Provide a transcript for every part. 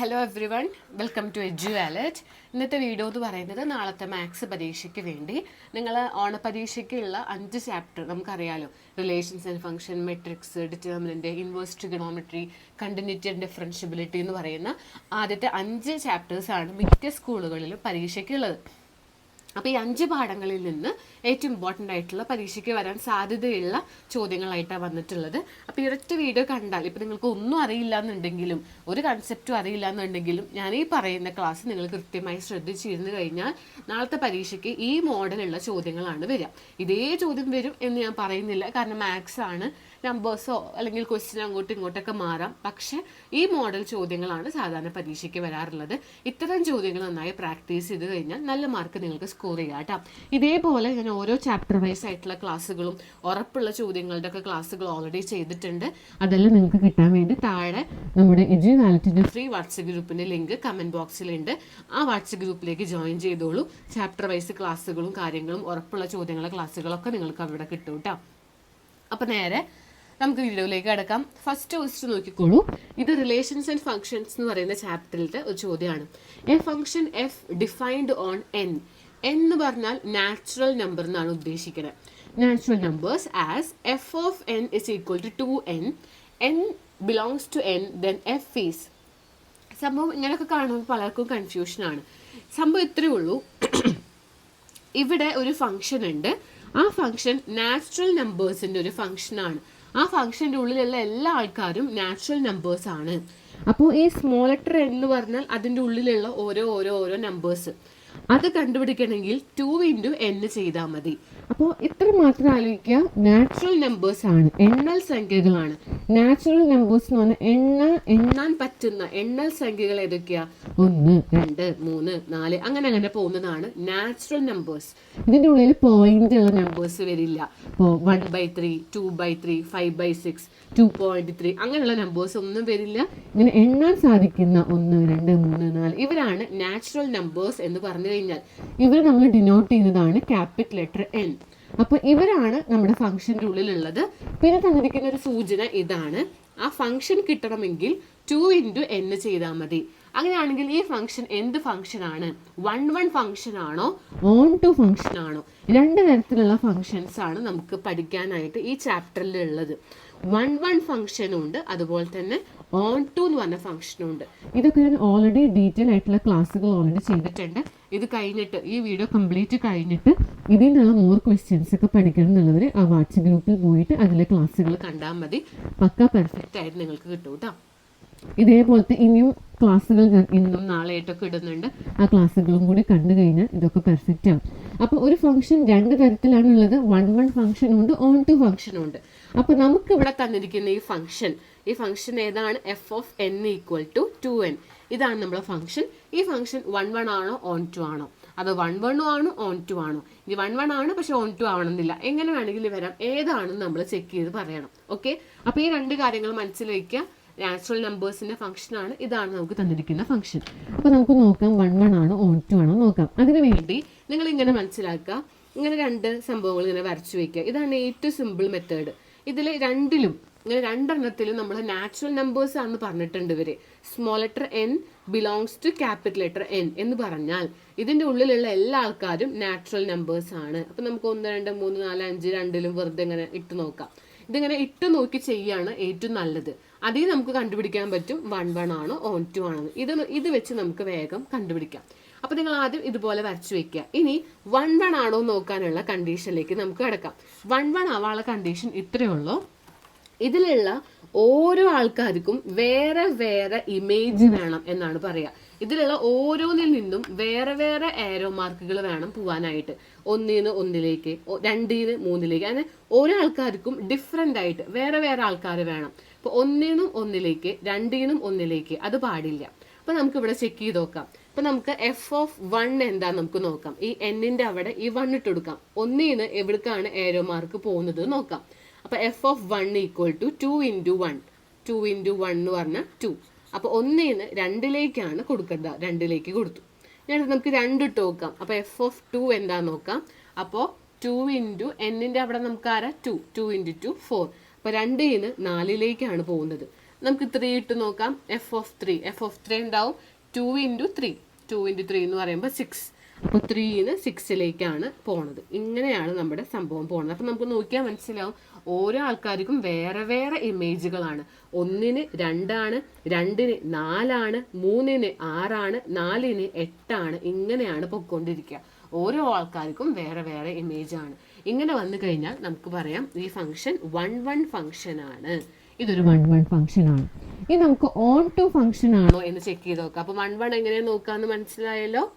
Hello everyone welcome to edu wallet ഇന്നത്തെ video എന്ന് പറയുന്നത് നാളത്തെ മാത്സ് പരീക്ഷയ്ക്ക് വേണ്ടി. നിങ്ങൾ ഓണപരീക്ഷയ്ക്കുള്ള അഞ്ച് ചാപ്റ്റർ നമുക്കറിയാലോ. Relations and function matrix determinant inverse trigonometry continuity and differentiability എന്ന് പറയുന്ന ആദ്യത്തെ അഞ്ച് ചാപ്റ്റേഴ്സാണ് മിക്ക സ്കൂളുകളിലും പരീക്ഷയ്ക്കുള്ളത് അപ്പോൾ ഈ അഞ്ച് പാഠങ്ങളിൽ നിന്ന് ഏറ്റവും ഇമ്പോർട്ടന്റ് ആയിട്ടുള്ള പരീക്ഷയ്ക്ക് വരാൻ സാധ്യതയുള്ള ചോദ്യങ്ങളായിട്ടാണ് വന്നിട്ടുള്ളത്. അപ്പോൾ ഇരട്ട വീഡിയോ കണ്ടാൽ ഇപ്പോൾ നിങ്ങൾക്ക് ഒന്നും അറിയില്ല എന്നുണ്ടെങ്കിലും ഒരു കൺസെപ്റ്റും അറിയില്ല എന്നുണ്ടെങ്കിലും ഞാൻ ഈ പറയുന്ന ക്ലാസ് നിങ്ങൾ കൃത്യമായി ശ്രദ്ധിച്ചിരുന്നു കഴിഞ്ഞാൽ നാളത്തെ പരീക്ഷയ്ക്ക് ഈ മോഡലുള്ള ചോദ്യങ്ങളാണ് വരിക. ഇതേ ചോദ്യം വരും എന്ന് ഞാൻ പറയുന്നില്ല. കാരണം മാത്സ് ആണ് നമ്പേഴ്സോ അല്ലെങ്കിൽ ക്വസ്റ്റ്യൻ അങ്ങോട്ടും ഇങ്ങോട്ടൊക്കെ മാറാം. പക്ഷെ ഈ മോഡൽ ചോദ്യങ്ങളാണ് സാധാരണ പരീക്ഷയ്ക്ക് വരാറുള്ളത്. ഇത്തരം ചോദ്യങ്ങൾ നന്നായി പ്രാക്ടീസ് ചെയ്ത് കഴിഞ്ഞാൽ നല്ല മാർക്ക് നിങ്ങൾക്ക് സ്കോർ ചെയ്യാം കേട്ടോ. ഇതേപോലെ ഞാൻ ഓരോ ചാപ്റ്റർ വൈസ് ആയിട്ടുള്ള ക്ലാസ്സുകളും ഉറപ്പുള്ള ചോദ്യങ്ങളുടെ ഒക്കെ ക്ലാസ്സുകൾ ഓൾറെഡി ചെയ്തിട്ടുണ്ട്. അതെല്ലാം നിങ്ങൾക്ക് കിട്ടാൻ വേണ്ടി താഴെ നമ്മുടെ എജു ഫ്രീ വാട്സപ്പ് ഗ്രൂപ്പിന്റെ ലിങ്ക് കമന്റ് ബോക്സിലുണ്ട് ആ വാട്സപ്പ് ഗ്രൂപ്പിലേക്ക് ജോയിൻ ചെയ്തോളൂ. ചാപ്റ്റർ വൈസ് ക്ലാസ്സുകളും കാര്യങ്ങളും ഉറപ്പുള്ള ചോദ്യങ്ങളുടെ ക്ലാസ്സുകളൊക്കെ നിങ്ങൾക്ക് അവിടെ കിട്ടും കേട്ടോ. അപ്പോൾ നേരെ നമുക്ക് വീഡിയോയിലേക്ക് കിടക്കാം. ഫസ്റ്റ് ക്വസ്റ്റ് നോക്കിക്കോളൂ ഇത് റിലേഷൻസ് ആൻഡ് ഫങ്ഷൻസ് എന്ന് പറയുന്ന ചാപ്റ്ററിലെ ഒരു ചോദ്യമാണ്. A function f defined on N എന്ന് പറഞ്ഞാൽ നാച്ചുറൽ നമ്പർ എന്നാണ് ഉദ്ദേശിക്കുന്നത് natural numbers as f of n is equal to two n n belongs to N then f is സംഭവം ഇങ്ങനെയൊക്കെ കാണുമ്പോൾ പലർക്കും കൺഫ്യൂഷനാണ് സംഭവം ഇത്രയേ ഉള്ളൂ. ഇവിടെ ഒരു ഫംഗ്ഷൻ ഉണ്ട്. ആ ഫംഗ്ഷൻ നാച്ചുറൽ നമ്പേഴ്സിന്റെ ഒരു ഫംഗ്ഷനാണ് ആ ഫംഗ്ഷന്റെ ഉള്ളിലുള്ള എല്ലാ ആൾക്കാരും നാച്ചുറൽ നമ്പേഴ്സ് ആണ്. അപ്പോൾ ഈ സ്മോൾ ലെറ്റർ എന്ന് പറഞ്ഞാൽ അതിന്റെ ഉള്ളിലുള്ള ഓരോ ഓരോ ഓരോ നമ്പേഴ്സ് അത് കണ്ടുപിടിക്കണമെങ്കിൽ ടു ഇന്റു എൻ ചെയ്താൽ മതി. അപ്പോൾ ഇത്ര മാത്രം ആലോചിക്കുക. നാച്ചുറൽ നമ്പേഴ്സ് ആണ്. എണ്ണൽ സംഖ്യകളാണ്. നാച്ചുറൽ നമ്പേഴ്സ് എന്ന് പറഞ്ഞാൽ എണ്ണ എണ്ണാൻ പറ്റുന്ന എണ്ണൽ സംഖ്യകൾ ഏതൊക്കെയാണ് ഒന്ന് രണ്ട് മൂന്ന് നാല് അങ്ങനെ അങ്ങനെ പോകുന്നതാണ് നാച്ചുറൽ നമ്പേഴ്സ് ഇതിന്റെ ഉള്ളിൽ പോയിന്റ് ഉള്ള നമ്പേഴ്സ് വരില്ല. ഇപ്പോൾ one by three two by three five by six two point three അങ്ങനെയുള്ള നമ്പേഴ്സ് ഒന്നും വരില്ല. ഇങ്ങനെ എണ്ണാൻ സാധിക്കുന്ന ഒന്ന് രണ്ട് മൂന്ന് നാല് ഇവരാണ് നാച്ചുറൽ നമ്പേഴ്സ് എന്ന് പറഞ്ഞു കഴിഞ്ഞാൽ. ഇവർ നമ്മൾ ഡിനോട്ട് ചെയ്യുന്നതാണ് ക്യാപിറ്റൽ ലെറ്റർ എൻ അപ്പൊ ഇവരാണ് നമ്മുടെ ഫംഗ്ഷന്റെ ഉള്ളിലുള്ളത്. പിന്നെ തന്നിരിക്കുന്ന ഒരു സൂചന ഇതാണ്. ആ ഫംഗ്ഷൻ കിട്ടണമെങ്കിൽ ടു ഇന്റു എൻ ചെയ്താൽ മതി. അങ്ങനെയാണെങ്കിൽ ഈ ഫംഗ്ഷൻ എന്ത് ഫംഗ്ഷൻ ആണ്? വൺ വൺ ഫംഗ്ഷൻ ആണോ? ഓൺ ടു ഫംഗ്ഷൻ ആണോ? രണ്ട് തരത്തിലുള്ള ഫംഗ്ഷൻസ് ആണ് നമുക്ക് പഠിക്കാനായിട്ട് ഈ ചാപ്റ്ററിൽ ഉള്ളത്. വൺ വൺ ഫംഗ്ഷനും ഉണ്ട് അതുപോലെ തന്നെ ഓൺ ടു എന്ന് പറഞ്ഞ ഫംഗ്ഷനും ഉണ്ട്. ഇതൊക്കെ ഞാൻ ഓൾറെഡി ഡീറ്റെയിൽ ആയിട്ടുള്ള ക്ലാസ്സുകൾ ഓൾറെഡി ചെയ്തിട്ടുണ്ട്. ഇത് കഴിഞ്ഞിട്ട് ഈ വീഡിയോ കംപ്ലീറ്റ് കഴിഞ്ഞിട്ട് ഇതിൽ ഇതിനുള്ള മോർ ക്വസ്റ്റ്യൻസ് ഒക്കെ പഠിക്കണം എന്നുള്ളവർ ആ വാട്സപ്പ് ഗ്രൂപ്പിൽ പോയിട്ട് അതിലെ ക്ലാസ്സുകൾ കണ്ടാൽ മതി. പക്ക പെർഫെക്റ്റ് ആയിട്ട് നിങ്ങൾക്ക് കിട്ടും കേട്ടോ ഇതേപോലത്തെ ഇനിയും ക്ലാസ്സുകൾ ഞാൻ ഇന്നും നാളെയായിട്ടൊക്കെ ഇടുന്നുണ്ട്. ആ ക്ലാസ്സുകളും കൂടി കണ്ടു കഴിഞ്ഞാൽ ഇതൊക്കെ പെർഫെക്റ്റ് ആവും അപ്പോൾ ഒരു ഫംഗ്ഷൻ രണ്ട് തരത്തിലാണുള്ളത്. വൺ വൺ ഫംഗ്ഷനും ഉണ്ട് ഓൺ ടു ഫംഗ്ഷനും ഉണ്ട്. അപ്പോൾ നമുക്ക് ഇവിടെ തന്നിരിക്കുന്ന ഈ ഫംഗ്ഷൻ ഈ ഫംഗ്ഷൻ ഏതാണ്? F of n equal to two n ഇതാണ് നമ്മുടെ ഫംഗ്ഷൻ ഈ ഫംഗ്ഷൻ വൺ വൺ ആണോ ഓൺ ടു ആണോ? അത് വൺ വണ്ണും ആണ് ഓൺ ടു ആണോ? ഇനി വൺ വൺ ആണ് പക്ഷെ ഓൺ ടു ആവണമെന്നില്ല. എങ്ങനെ വേണമെങ്കിലും വരാം. ഏതാണെന്ന് നമ്മൾ ചെക്ക് ചെയ്ത് പറയണം. ഓക്കെ അപ്പോൾ ഈ രണ്ട് കാര്യങ്ങൾ മനസ്സിൽ വയ്ക്കുക. നാച്ചുറൽ നമ്പേഴ്സിന്റെ ഫംഗ്ഷൻ ആണ്. ഇതാണ് നമുക്ക് തന്നിരിക്കുന്ന ഫംഗ്ഷൻ അപ്പൊ നമുക്ക് നോക്കാം വൺ വൺ ആണോ ഓൺ ടു ആണോ നോക്കാം. അതിനു വേണ്ടി നിങ്ങൾ ഇങ്ങനെ മനസ്സിലാക്കുക. ഇങ്ങനെ രണ്ട് സംഭവങ്ങൾ ഇങ്ങനെ വരച്ചു വെക്കുക. ഇതാണ് ഏറ്റവും സിമ്പിൾ മെത്തേഡ് ഇതിൽ രണ്ടിലും ഇങ്ങനെ രണ്ടെണ്ണത്തിലും നമ്മൾ നാച്ചുറൽ നമ്പേഴ്സ് ആണെന്ന് പറഞ്ഞിട്ടുണ്ട് ഇവർ. Small letter n belongs to capital letter N എന്ന് പറഞ്ഞാൽ ഇതിന്റെ ഉള്ളിലുള്ള എല്ലാ ആൾക്കാരും നാച്ചുറൽ നമ്പേഴ്സ് ആണ്. അപ്പൊ നമുക്ക് ഒന്ന് രണ്ട് മൂന്ന് നാല് അഞ്ച് രണ്ടിലും വെറുതെ ഇങ്ങനെ ഇട്ട് നോക്കാം. ഇതിങ്ങനെ ഇട്ട് നോക്കി ചെയ്യാണ് ഏറ്റവും നല്ലത്. അതിൽ നമുക്ക് കണ്ടുപിടിക്കാൻ പറ്റും വൺ വൺ ആണോ ഓൺ ടു ആണോ ഇത് ഇത് വെച്ച് നമുക്ക് വേഗം കണ്ടുപിടിക്കാം. അപ്പൊ നിങ്ങൾ ആദ്യം ഇതുപോലെ വരച്ചു വെക്കുക. ഇനി വൺ വൺ ആണോ നോക്കാനുള്ള കണ്ടീഷനിലേക്ക് നമുക്ക് കിടക്കാം. വൺ വൺ ആവാനുള്ള കണ്ടീഷൻ ഇത്രയേ ഉള്ളൂ. ഇതിലുള്ള ഓരോ ആൾക്കാർക്കും വേറെ വേറെ ഇമേജ് വേണം എന്നാണ് പറയുക ഇതിലുള്ള ഓരോന്നിൽ നിന്നും വേറെ വേറെ ഏരോ മാർക്കുകൾ വേണം പോവാനായിട്ട്. ഒന്നിന്ന് ഒന്നിലേക്ക് രണ്ടിന്ന് മൂന്നിലേക്ക്. അങ്ങനെ ഓരോ ആൾക്കാർക്കും ഡിഫറെന്റ് ആയിട്ട് വേറെ വേറെ ആൾക്കാർ വേണം. ഇപ്പൊ ഒന്നിനും ഒന്നിലേക്ക് രണ്ടിനും ഒന്നിലേക്ക് അത് പാടില്ല. അപ്പൊ നമുക്ക് ഇവിടെ ചെക്ക് ചെയ്ത് നോക്കാം. അപ്പൊ നമുക്ക് എഫ് ഓഫ് വൺ എന്താ നമുക്ക് നോക്കാം. ഈ എന്നിന്റെ അവിടെ ഈ വൺ ഇട്ട് കൊടുക്കാം. ഒന്നിന്ന് എവിടേക്കാണ് ഏരോ മാർക്ക് പോകുന്നത് നോക്കാം. അപ്പൊ f of one equal to two into one two into one എന്ന് പറഞ്ഞാൽ ടു അപ്പൊ ഒന്നിന്ന് രണ്ടിലേക്കാണ് കൊടുക്കേണ്ടത്. രണ്ടിലേക്ക് കൊടുത്തു. ഞാൻ നമുക്ക് രണ്ട് ഇട്ട് നോക്കാം. അപ്പൊ എഫ് ഓഫ് ടു എന്താ നോക്കാം. അപ്പോൾ ടു ഇന്റു എന്നിന്റെ അവിടെ നമുക്ക് ആരാ? Two two into two four അപ്പൊ രണ്ടിന്ന് നാലിലേക്കാണ് പോകുന്നത്. നമുക്ക് ത്രീ ഇട്ട് നോക്കാം. F of three f of three ഉണ്ടാവും. Two into three two into three എന്ന് പറയുമ്പോൾ സിക്സ് അപ്പോൾ ത്രീന്ന് സിക്സിലേക്കാണ് പോണത്. ഇങ്ങനെയാണ് നമ്മുടെ സംഭവം പോകുന്നത് അപ്പം നമുക്ക് നോക്കിയാൽ മനസ്സിലാവും. ഓരോ ആൾക്കാർക്കും വേറെ വേറെ ഇമേജുകളാണ്. ഒന്നിന് രണ്ടാണ് രണ്ടിന് നാലാണ് മൂന്നിന് ആറാണ് നാലിന് എട്ടാണ്. ഇങ്ങനെയാണ് പൊയ്ക്കൊണ്ടിരിക്കുക. ഓരോ ആൾക്കാർക്കും വേറെ വേറെ ഇമേജാണ്. ഇങ്ങനെ വന്നു കഴിഞ്ഞാൽ നമുക്ക് പറയാം ഈ ഫംഗ്ഷൻ വൺ വൺ ഫംഗ്ഷൻ ആണ്. ഇതൊരു വൺ വൺ ഫംഗ്ഷൻ ആണ്. ഇനി നമുക്ക് ഓൺ ടു ഫംഗ്ഷൻ ആണോ എന്ന് ചെക്ക് ചെയ്ത് നോക്കാം. അപ്പോൾ വൺ വൺ എങ്ങനെ നോക്കാന്ന് മനസ്സിലായല്ലോ?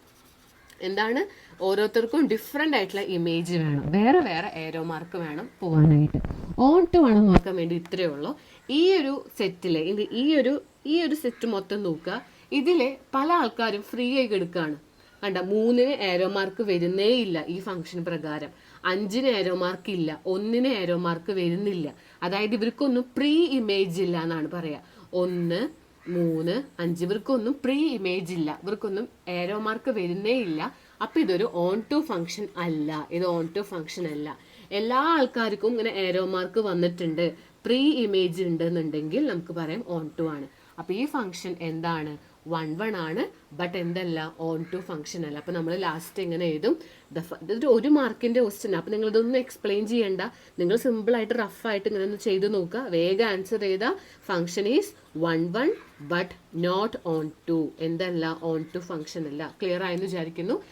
എന്താണ്? ഓരോരുത്തർക്കും ഡിഫറെന്റ് ആയിട്ടുള്ള ഇമേജ് വേണം. വേറെ വേറെ ഏരോ മാർക്ക് വേണം പോകാനായിട്ട് ഓൺ ടു ആണെന്ന് നോക്കാൻ വേണ്ടി ഇത്രയേ ഉള്ളൂ. ഈ ഒരു സെറ്റിലെ ഇത് ഈ ഒരു ഈ ഒരു സെറ്റ് മൊത്തം നോക്കുക. ഇതിലെ പല ആൾക്കാരും ഫ്രീ ആയി എടുക്കുകയാണ് കണ്ട? മൂന്നിന് ഏരോ മാർക്ക് വരുന്നേയില്ല ഈ ഫംഗ്ഷൻ പ്രകാരം. അഞ്ചിന് ഏരോ മാർക്ക് ഇല്ല ഒന്നിന് ഏരോ മാർക്ക് വരുന്നില്ല. അതായത് ഇവർക്കൊന്നും പ്രീ ഇമേജ് ഇല്ല എന്നാണ് പറയാ. ഒന്ന് മൂന്ന് അഞ്ച് ഇവർക്കൊന്നും പ്രീ ഇമേജ് ഇല്ല. ഇവർക്കൊന്നും ഏരോ മാർക്ക് വരുന്നേ ഇല്ല. അപ്പൊ ഇതൊരു ഓൺ ടു ഫംഗ്ഷൻ അല്ല. ഇത് ഓൺ ടു ഫംഗ്ഷൻ അല്ല. എല്ലാ ആൾക്കാർക്കും ഇങ്ങനെ ഏരോ മാർക്ക് വന്നിട്ടുണ്ട് പ്രീ ഇമേജ് ഉണ്ടെന്നുണ്ടെങ്കിൽ നമുക്ക് പറയാം ഓൺ ടു ആണ്. അപ്പൊ ഈ ഫംഗ്ഷൻ എന്താണ്? വൺ വൺ ആണ് ബട്ട് എന്തല്ല ഓൺ ടു ഫംഗ്ഷൻ അല്ല. അപ്പോൾ നമ്മൾ ലാസ്റ്റ് എങ്ങനെ എഴുതും. ദ ഇതൊരു ഒരു മാർക്കിന്റെ ക്വസ്റ്റ്യൻ അപ്പോൾ നിങ്ങൾ ഇതൊന്നും എക്സ്പ്ലെയിൻ ചെയ്യേണ്ട. നിങ്ങൾ സിമ്പിളായിട്ട് റഫായിട്ട് ഇങ്ങനെ ഒന്ന് ചെയ്ത് നോക്കുക. വേഗം ആൻസർ ചെയ്ത function is one one but not onto എന്തല്ല ഓൺ ടു ഫംഗ്ഷൻ അല്ല. ക്ലിയർ ആയെന്ന് വിചാരിക്കുന്നു.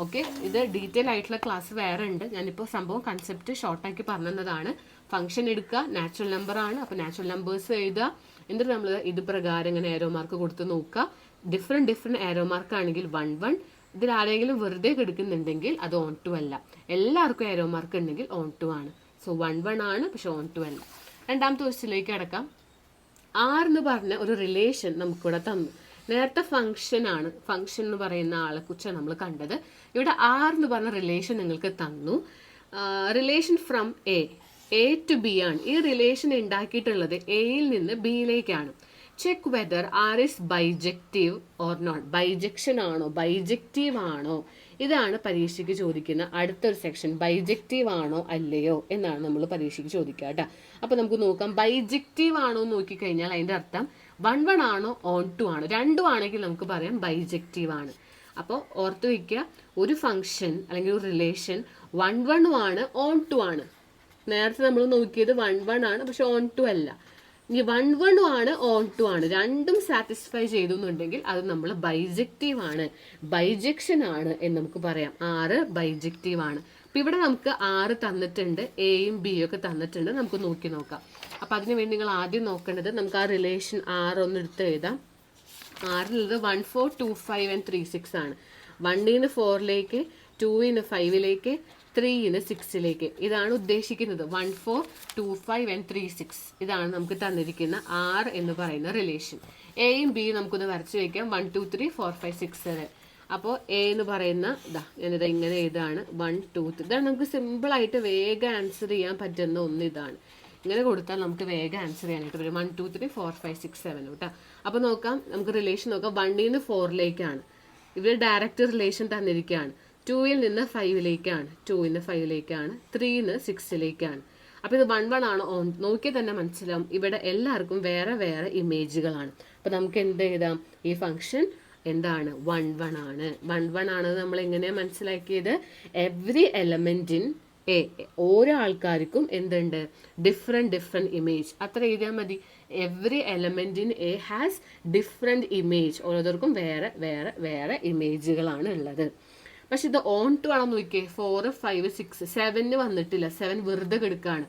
ഓക്കെ ഇത് ഡീറ്റെയിൽ ആയിട്ടുള്ള ക്ലാസ് വേറെ ഉണ്ട്. ഞാനിപ്പോൾ സംഭവം കൺസെപ്റ്റ് ഷോർട്ടാക്കി പറഞ്ഞതാണ്. ഫംഗ്ഷൻ എടുക്കുക നാച്ചുറൽ നമ്പർ ആണ്. അപ്പോൾ നാച്ചുറൽ നമ്പേഴ്സ് എഴുതുക. എന്നിട്ട് നമ്മൾ ഇത് പ്രകാരം ഇങ്ങനെ ഏരോ മാർക്ക് കൊടുത്ത് നോക്കുക. ഡിഫറെന്റ് ഡിഫറെന്റ് മാർക്ക് ആണെങ്കിൽ വൺ വൺ ഇതിൽ ആരെങ്കിലും വെറുതെ കെടുക്കുന്നുണ്ടെങ്കിൽ അത് ഓൺ ടു അല്ല. എല്ലാവർക്കും ഏരോ മാർക്ക് ഉണ്ടെങ്കിൽ ഓൺ ടു ആണ്. സോ വൺ വൺ ആണ് പക്ഷെ ഓൺ ടു അല്ല. രണ്ടാമത്തെ ക്വസ്റ്റിലേക്ക് അടക്കാം ആർ എന്ന് പറഞ്ഞ ഒരു റിലേഷൻ നമുക്കിവിടെ തന്നു. നേരത്തെ ഫംഗ്ഷൻ ആണ്. ഫംഗ്ഷൻ എന്ന് പറയുന്ന ആളെ കുറിച്ചാണ് നമ്മൾ കണ്ടത്. ഇവിടെ ആർ എന്ന് പറഞ്ഞ റിലേഷൻ നിങ്ങൾക്ക് തന്നു. Relation from A A to B ആണ് ഈ റിലേഷൻ ഉണ്ടാക്കിയിട്ടുള്ളത് എയിൽ നിന്ന് ബിയിലേക്കാണ് check whether R is bijective or not bijection ആണോ? ബൈജക്റ്റീവ് ആണോ? ഇതാണ് പരീക്ഷയ്ക്ക് ചോദിക്കുന്ന അടുത്തൊരു സെക്ഷൻ ബൈജക്റ്റീവ് ആണോ അല്ലയോ എന്നാണ് നമ്മൾ പരീക്ഷയ്ക്ക് ചോദിക്കുക കേട്ടോ അപ്പോൾ നമുക്ക് നോക്കാം. ബൈജക്റ്റീവ് ആണോ എന്ന് നോക്കിക്കഴിഞ്ഞാൽ അതിന്റെ അർത്ഥം വൺ വൺ ആണോ ഓൺ ടു ആണോ. രണ്ടും ആണെങ്കിൽ നമുക്ക് പറയാം ബൈജക്റ്റീവ് ആണ്. അപ്പോൾ ഓർത്ത് വയ്ക്കുക. ഒരു ഫംഗ്ഷൻ അല്ലെങ്കിൽ ഒരു റിലേഷൻ വൺ വണ്ണും ആണ് ഓൺ ടു ആണ്. നേരത്തെ നമ്മൾ നോക്കിയത് വൺ വൺ ആണ് പക്ഷെ ഓൺ ടു അല്ല. ഇനി വൺ വണ്ണും ആണ് ഓൺ ടു ആണ്. രണ്ടും സാറ്റിസ്ഫൈ ചെയ്തു എന്നുണ്ടെങ്കിൽ അത് നമ്മൾ ബൈജക്റ്റീവ് ആണ്. ബൈജക്ഷൻ ആണ് എന്ന് നമുക്ക് പറയാം. ആറ് ബൈജക്റ്റീവ് ആണ്. അപ്പൊ ഇവിടെ നമുക്ക് ആറ് തന്നിട്ടുണ്ട് എയും ബിയും ഒക്കെ തന്നിട്ടുണ്ട്. നമുക്ക് നോക്കി നോക്കാം. അപ്പൊ അതിനു വേണ്ടി നിങ്ങൾ ആദ്യം നോക്കേണ്ടത് നമുക്ക് ആ റിലേഷൻ ആറ് ഒന്ന് എടുത്ത് എഴുതാം. ആറിലുള്ളത് one four two five and three six ആണ്. വണ്ണിന് ഫോറിലേക്ക് ടൂവിന് ഫൈവിലേക്ക് ത്രീന്ന് സിക്സിലേക്ക് ഇതാണ് ഉദ്ദേശിക്കുന്നത്. One four two five and three six ഇതാണ് നമുക്ക് തന്നിരിക്കുന്ന ആർ എന്ന് പറയുന്ന റിലേഷൻ എയും ബിയും നമുക്കൊന്ന് വരച്ച് വയ്ക്കാം one two three four five six seven അപ്പോൾ എ എന്ന് പറയുന്ന ഇതാ ഞാനിത് ഇങ്ങനെ ഇതാണ് വൺ ടു ത്രീ ഇതാണ് നമുക്ക് സിമ്പിളായിട്ട് വേഗം ആൻസർ ചെയ്യാൻ പറ്റുന്ന ഒന്ന് ഇതാണ്. ഇങ്ങനെ കൊടുത്താൽ നമുക്ക് വേഗം ആൻസർ ചെയ്യാനായിട്ട് വരും one two three four five six seven കേട്ടോ. അപ്പോൾ നോക്കാം നമുക്ക് റിലേഷൻ നോക്കാം. വണ്ണിൽ നിന്ന് ഫോറിലേക്കാണ് ഇവർ ഡയറക്റ്റ് റിലേഷൻ തന്നിരിക്കുകയാണ്. ടൂയിൽ നിന്ന് ഫൈവിലേക്കാണ് ടൂയിൽ നിന്ന് ഫൈവിലേക്കാണ് ത്രീയിൽ നിന്ന് സിക്സിലേക്കാണ് അപ്പോൾ ഇത് വൺ വൺ ആണ്. നോക്കിയാൽ തന്നെ മനസ്സിലാവും. ഇവിടെ എല്ലാവർക്കും വേറെ വേറെ ഇമേജുകളാണ്. അപ്പോൾ നമുക്ക് എന്ത് എഴുതാം? ഈ ഫംഗ്ഷൻ എന്താണ്? വൺ വൺ ആണ്. വൺ വൺ ആണ് നമ്മൾ എങ്ങനെയാണ് മനസ്സിലാക്കിയത്? എവ്രി ഇൻ എ ഓരോ ആൾക്കാർക്കും എന്തുണ്ട്? ഡിഫറെന്റ് ഡിഫറെന്റ് ഇമേജ് അത്ര എഴുതിയാൽ മതി. Every in A has different image ഓരോരുത്തർക്കും വേറെ വേറെ വേറെ ഇമേജുകളാണ് ഉള്ളത്. പക്ഷെ ഇത് ഓൺ ടു ആണെന്ന് നോക്കിയേ. ഫോർ ഫൈവ് സിക്സ് സെവന് വന്നിട്ടില്ല. സെവൻ വെറുതെ കെടുക്കാണ്.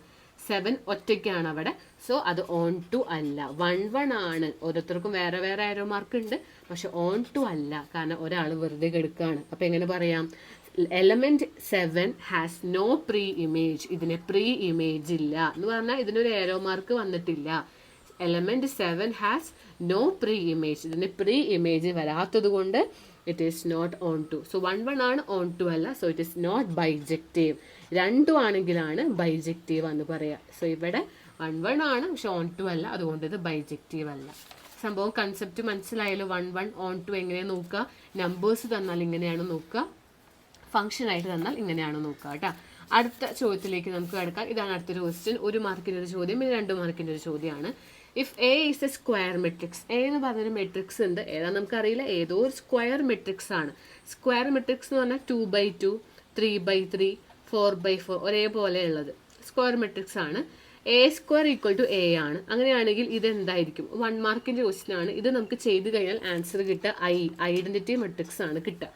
സെവൻ ഒറ്റയ്ക്കാണ് അവിടെ. സോ അത് ഓൺ ടു അല്ല. വൺ വൺ ആണ്. ഓരോരുത്തർക്കും വേറെ വേറെ ആരോ മാർക്ക് ഉണ്ട്. പക്ഷെ ഓൺ ടു അല്ല. കാരണം ഒരാൾ വെറുതെ കെടുക്കാണ്. അപ്പൊ എങ്ങനെ പറയാം? Element seven has no pre image ഇതിന് പ്രീ ഇമേജ് ഇല്ല. എന്ന് പറഞ്ഞാൽ ഇതിനൊരു ഏരോ മാർക്ക് വന്നിട്ടില്ല. Element seven has no pre image ഇതിന് പ്രീ ഇമേജ് വരാത്തത് കൊണ്ട് it is not onto so one one ആണ് ഓൺ ടു അല്ല. So it is not bijective രണ്ടും ആണെങ്കിലാണ് ബൈജക്റ്റീവ് എന്ന് പറയുക സോ ഇവിടെ വൺ വൺ ആണ്. പക്ഷെ ഓൺ ടു അല്ല. അതുകൊണ്ട് ഇത് ബൈജക്റ്റീവ് അല്ല. സംഭവം കൺസെപ്റ്റ് മനസ്സിലായാലും വൺ വൺ ഓൺ ടു എങ്ങനെയാണ് നോക്കുക? നമ്പേഴ്സ് തന്നാൽ ഇങ്ങനെയാണ് നോക്കുക. ഫംഗ്ഷൻ ആയിട്ട് തന്നാൽ ഇങ്ങനെയാണ് നോക്കുക കേട്ടോ. അടുത്ത ചോദ്യത്തിലേക്ക് നമുക്ക് കിടക്കാം. ഇതാണ് അടുത്തൊരു ക്വസ്റ്റ്യൻ ഒരു മാർക്കിന്റെ ഒരു ചോദ്യം പിന്നെ രണ്ട് മാർക്കിന്റെ ഒരു ചോദ്യമാണ്. If A is a square matrix A എന്ന് പറഞ്ഞൊരു മെട്രിക്സ് ഉണ്ട്. ഏതാ നമുക്കറിയില്ല. ഏതോ ഒരു സ്ക്വയർ മെട്രിക്സ് ആണ്. സ്ക്വയർ മെട്രിക്സ് എന്ന് പറഞ്ഞാൽ two by two three by three four by four ഒരേപോലെ ഉള്ളത് സ്ക്വയർ മെട്രിക്സ് ആണ്. A square equal to A ആണ്. അങ്ങനെയാണെങ്കിൽ ഇത് എന്തായിരിക്കും വൺ മാർക്കിന്റെ ക്വസ്റ്റ്യൻ ആണ്. ഇത് നമുക്ക് ചെയ്ത് കഴിഞ്ഞാൽ ആൻസർ കിട്ടുക. ഐ ഐഡന്റിറ്റി മെട്രിക്സ് ആണ് കിട്ടുക.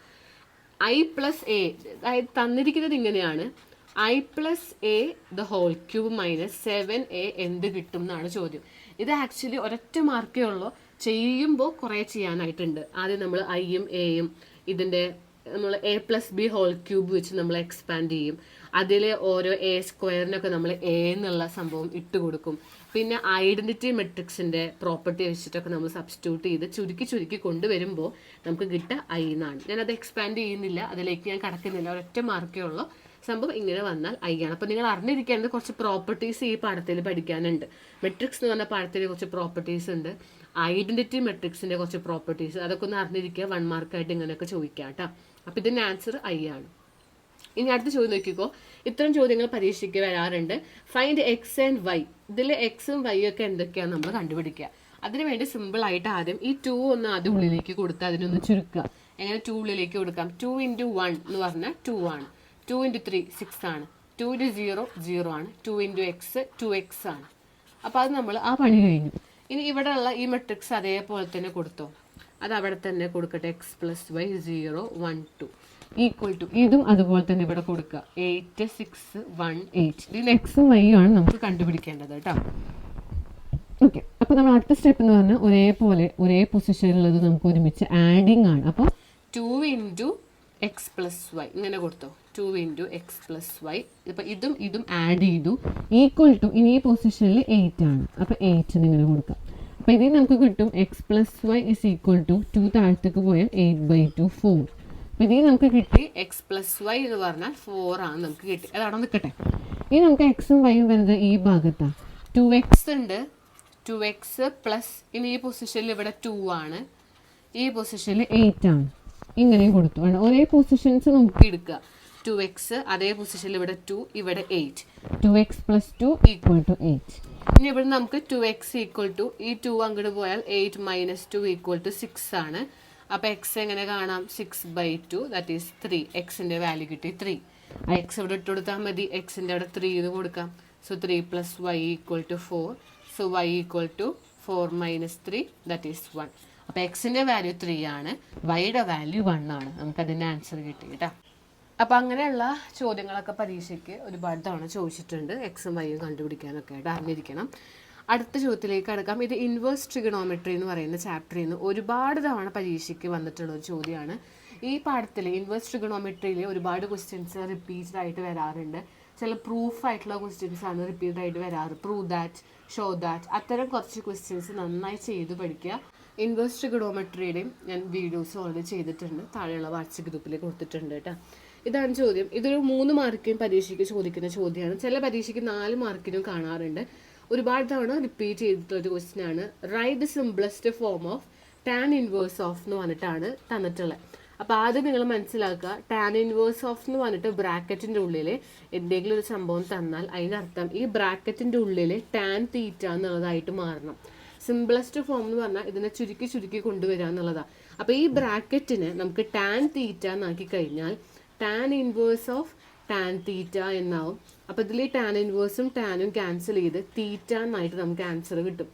ഐ പ്ലസ് എ അതായത് തന്നിരിക്കുന്നത് ഇങ്ങനെയാണ്. I plus A the whole cube minus seven A എന്ത് കിട്ടും എന്നാണ് ചോദ്യം. ഇത് ആക്ച്വലി ഒരൊറ്റ മാർക്കേ ഉള്ളൂ. ചെയ്യുമ്പോൾ കുറേ ചെയ്യാനായിട്ടുണ്ട്. ആദ്യം നമ്മൾ ഐയും എയും ഇതിന്റെ നമ്മൾ A plus B whole cube വെച്ച് നമ്മൾ എക്സ്പാൻഡ് ചെയ്യും. അതിൽ ഓരോ എ സ്ക്വയറിനൊക്കെ നമ്മൾ എ എന്നുള്ള സംഭവം ഇട്ട് കൊടുക്കും. പിന്നെ ഐഡന്റിറ്റി മെട്രിക്സിന്റെ പ്രോപ്പർട്ടി വെച്ചിട്ടൊക്കെ നമ്മൾ സബ്സ്റ്റിറ്റ്യൂട്ട് ചെയ്ത് ചുരുക്കി ചുരുക്കി കൊണ്ടുവരുമ്പോൾ നമുക്ക് കിട്ടുക ഐ എന്നാണ്. ഞാനത് എക്സ്പാൻഡ് ചെയ്യുന്നില്ല. അതിലേക്ക് ഞാൻ കടക്കുന്നില്ല. ഒരൊറ്റ മാർക്കേ ഉള്ളൂ. സംഭവം ഇങ്ങനെ വന്നാൽ ഐ ആണ് അപ്പോൾ നിങ്ങൾ അറിഞ്ഞിരിക്കേണ്ടത് കുറച്ച് പ്രോപ്പർട്ടീസ് ഈ പാഠത്തിൽ പഠിക്കാനുണ്ട്. മെട്രിക്സ് എന്ന് പറഞ്ഞ പാഠത്തിൽ കുറച്ച് പ്രോപ്പർട്ടീസ് ഉണ്ട്. ഐഡന്റിറ്റി മെട്രിക്സിന്റെ കുറച്ച് പ്രോപ്പർട്ടീസ് അതൊക്കെ ഒന്ന് അറിഞ്ഞിരിക്കുക വൺ മാർക്കായിട്ട് ഇങ്ങനെയൊക്കെ ചോദിക്കാം കേട്ടോ. അപ്പോൾ ഇതിന്റെ ആൻസർ ഐ ആണ്. ഇനി അടുത്ത ചോദ്യം നോക്കിക്കോ. ഇത്തരം ചോദ്യങ്ങൾ പരീക്ഷയ്ക്ക് വരാറുണ്ട്. ഫൈൻഡ് എക്സ് ആൻഡ് വൈ ഇതിൽ എക്സും വൈ ഒക്കെ എന്തൊക്കെയാണ് നമ്മൾ കണ്ടുപിടിക്കുക. അതിനുവേണ്ടി സിമ്പിൾ ആയിട്ട് ആദ്യം ഈ ടു ഒന്ന് ആദ്യം ഉള്ളിലേക്ക് കൊടുത്ത് അതിനൊന്ന് ചുരുക്കുക. എങ്ങനെ ടു ഉള്ളിലേക്ക് കൊടുക്കാം? ടു ഇന്റു വൺ എന്ന് പറഞ്ഞാൽ ടു ആണ്. ടു ഇന്റു ത്രീ സിക്സ് ആണ്. ടു ഇന്റു സീറോ സീറോ ആണ്. Two into x two x ആണ്. അപ്പോൾ അത് നമ്മൾ ആ പണി കഴിഞ്ഞു. ഇനി ഇവിടെയുള്ള ഈ മെട്രിക്സ് അതേപോലെ തന്നെ കൊടുത്തോ. അത് അവിടെ തന്നെ കൊടുക്കട്ടെ. X plus y zero one two equal to ഇതും അതുപോലെ തന്നെ ഇവിടെ കൊടുക്കുക. എയ്റ്റ് സിക്സ് വൺ എയ്റ്റ് ഇതിൽ എക്സും വൈ ആണ് നമുക്ക് കണ്ടുപിടിക്കേണ്ടത് കേട്ടോ. ഓക്കെ അപ്പോൾ നമ്മൾ അടുത്ത സ്റ്റെപ്പ് എന്ന് പറഞ്ഞാൽ ഒരേപോലെ ഒരേ പൊസിഷനിലുള്ളത് നമുക്ക് ഒരുമിച്ച് ആഡിങ് ആണ്. അപ്പോൾ two into x plus y ഇങ്ങനെ കൊടുത്തോ. Two into x plus y ഇപ്പം ഇതും ഇതും ആഡ് ചെയ്തു. ഈക്വൽ ടു ഇനി ഈ പൊസിഷനിൽ എയ്റ്റ് ആണ്. അപ്പോൾ എയ്റ്റ് ഇങ്ങനെ കൊടുക്കാം. അപ്പോൾ ഇതിൽ നമുക്ക് കിട്ടും x plus y is equal to two താഴത്തേക്ക് പോയാൽ എയ്റ്റ് ബൈ ടു ഫോർ അപ്പോൾ ഇതിൽ നമുക്ക് കിട്ടി എക്സ് പ്ലസ് വൈ എന്ന് പറഞ്ഞാൽ ഫോർ ആണ് നമുക്ക് കിട്ടി. അതവിടെ നിൽക്കട്ടെ. ഇനി നമുക്ക് എക്സും വൈയും വരുന്നത് ഈ ഭാഗത്താണ് ടു എക്സ് ഉണ്ട്. ടു എക്സ് പ്ലസ് ഇനി ഈ പൊസിഷനിൽ ഇവിടെ ടു ആണ്. ഈ പൊസിഷനിൽ എയ്റ്റ് ആണ്. ഇങ്ങനെ കൊടുത്തു. വേണം. ഒരേ പൊസിഷൻസ് നമുക്ക് എടുക്കുക ടു എക്സ് അതേ പൊസിഷനിൽ ഇവിടെ ടു ഇവിടെ eight two x plus two equal to eight ഇനി ഇവിടെ നമുക്ക് ടു എക്സ് ഈക്വൽ ടു ഈ ടു അങ്ങോട്ട് പോയാൽ eight minus two equal to six ആണ്. അപ്പോൾ എക്സ് എങ്ങനെ കാണാം? Six by two that is three എക്സിന്റെ വാല്യൂ കിട്ടി ത്രീ ആ എക്സ് ഇവിടെ ഇട്ട് കൊടുത്താൽ മതി. എക്സിന്റെ അവിടെ ത്രീ എന്ന് കൊടുക്കാം. So three plus y equal to four so y equal to four minus three that is one അപ്പോൾ എക്സിന്റെ വാല്യൂ ത്രീ ആണ്. വൈയുടെ വാല്യൂ വൺ ആണ്. നമുക്ക് അതിന്റെ ആൻസർ കിട്ടി കേട്ടോ. അപ്പോൾ അങ്ങനെയുള്ള ചോദ്യങ്ങളൊക്കെ പരീക്ഷയ്ക്ക് ഒരുപാട് തവണ ചോദിച്ചിട്ടുണ്ട്. എക്സും വൈയും കണ്ടുപിടിക്കാനൊക്കെ ആയിട്ട് അറിഞ്ഞിരിക്കണം. അടുത്ത ചോദ്യത്തിലേക്ക് കടക്കാം. ഇത് ഇൻവേഴ്സ് ട്രിഗണോമെട്രി എന്ന് പറയുന്ന ചാപ്റ്ററിൽ നിന്ന് ഒരുപാട് തവണ പരീക്ഷയ്ക്ക് വന്നിട്ടുള്ള ഒരു ചോദ്യമാണ്. ഈ പാഠത്തിൽ ഇൻവേഴ്സ് ട്രിഗണോമെട്രിയിൽ ഒരുപാട് ക്വസ്റ്റ്യൻസ് റിപ്പീറ്റഡ് ആയിട്ട് വരാറുണ്ട്. ചില പ്രൂഫ് ആയിട്ടുള്ള ക്വസ്റ്റ്യൻസ് ആണ് റിപ്പീറ്റഡ് ആയിട്ട് വരാറ്. പ്രൂവ് ദാറ്റ് ഷോ ദാറ്റ് അത്തരം കുറച്ച് ക്വസ്റ്റ്യൻസ് നന്നായി ചെയ്ത് പഠിക്കുക. ഇൻവേഴ്സ് ട്രിഗണോമെട്രിയുടെയും ഞാൻ വീഡിയോസ് ഓൾറെഡി ചെയ്തിട്ടുണ്ട്. താഴെയുള്ള വാട്സപ്പ് ഗ്രൂപ്പിൽ കൊടുത്തിട്ടുണ്ട് കേട്ടോ ഇതാണ് ചോദ്യം. ഇതൊരു മൂന്ന് മാർക്കിനും പരീക്ഷയ്ക്ക് ചോദിക്കുന്ന ചോദ്യമാണ്. ചില പരീക്ഷയ്ക്ക് നാല് മാർക്കിനും കാണാറുണ്ട്. ഒരുപാട് തവണ റിപ്പീറ്റ് ചെയ്തിട്ടുള്ള ഒരു ക്വസ്റ്റ്യൻ ആണ്. Write the simplest form of tan inverse of എന്ന് പറഞ്ഞിട്ടാണ് തന്നിട്ടുള്ളത്. അപ്പോൾ ആദ്യം നിങ്ങൾ മനസ്സിലാക്കുക. ടാൻ ഇൻവേഴ്സ് ഓഫ് എന്ന് പറഞ്ഞിട്ട് ബ്രാക്കറ്റിന്റെ ഉള്ളിൽ എന്തെങ്കിലും ഒരു സംഭവം തന്നാൽ അതിന്റെ അർത്ഥം ഈ ബ്രാക്കറ്റിന്റെ ഉള്ളിൽ ടാൻ തീറ്റ എന്നുള്ളതായിട്ട് മാറണം. സിംപ്ലസ്റ്റ് ഫോം എന്ന് പറഞ്ഞാൽ ഇതിനെ ചുരുക്കി ചുരുക്കി കൊണ്ടുവരിക എന്നുള്ളതാണ് അപ്പോൾ ഈ ബ്രാക്കറ്റിനെ നമുക്ക് ടാൻ തീറ്റ എന്നാക്കി കഴിഞ്ഞാൽ tan inverse of tan theta എന്നാവും. അപ്പോൾ ഇതിൽ ടാൻ ഇൻവേഴ്സും ടാനും ക്യാൻസൽ ചെയ്ത് തീറ്റ എന്നായിട്ട് നമുക്ക് ആൻസർ കിട്ടും.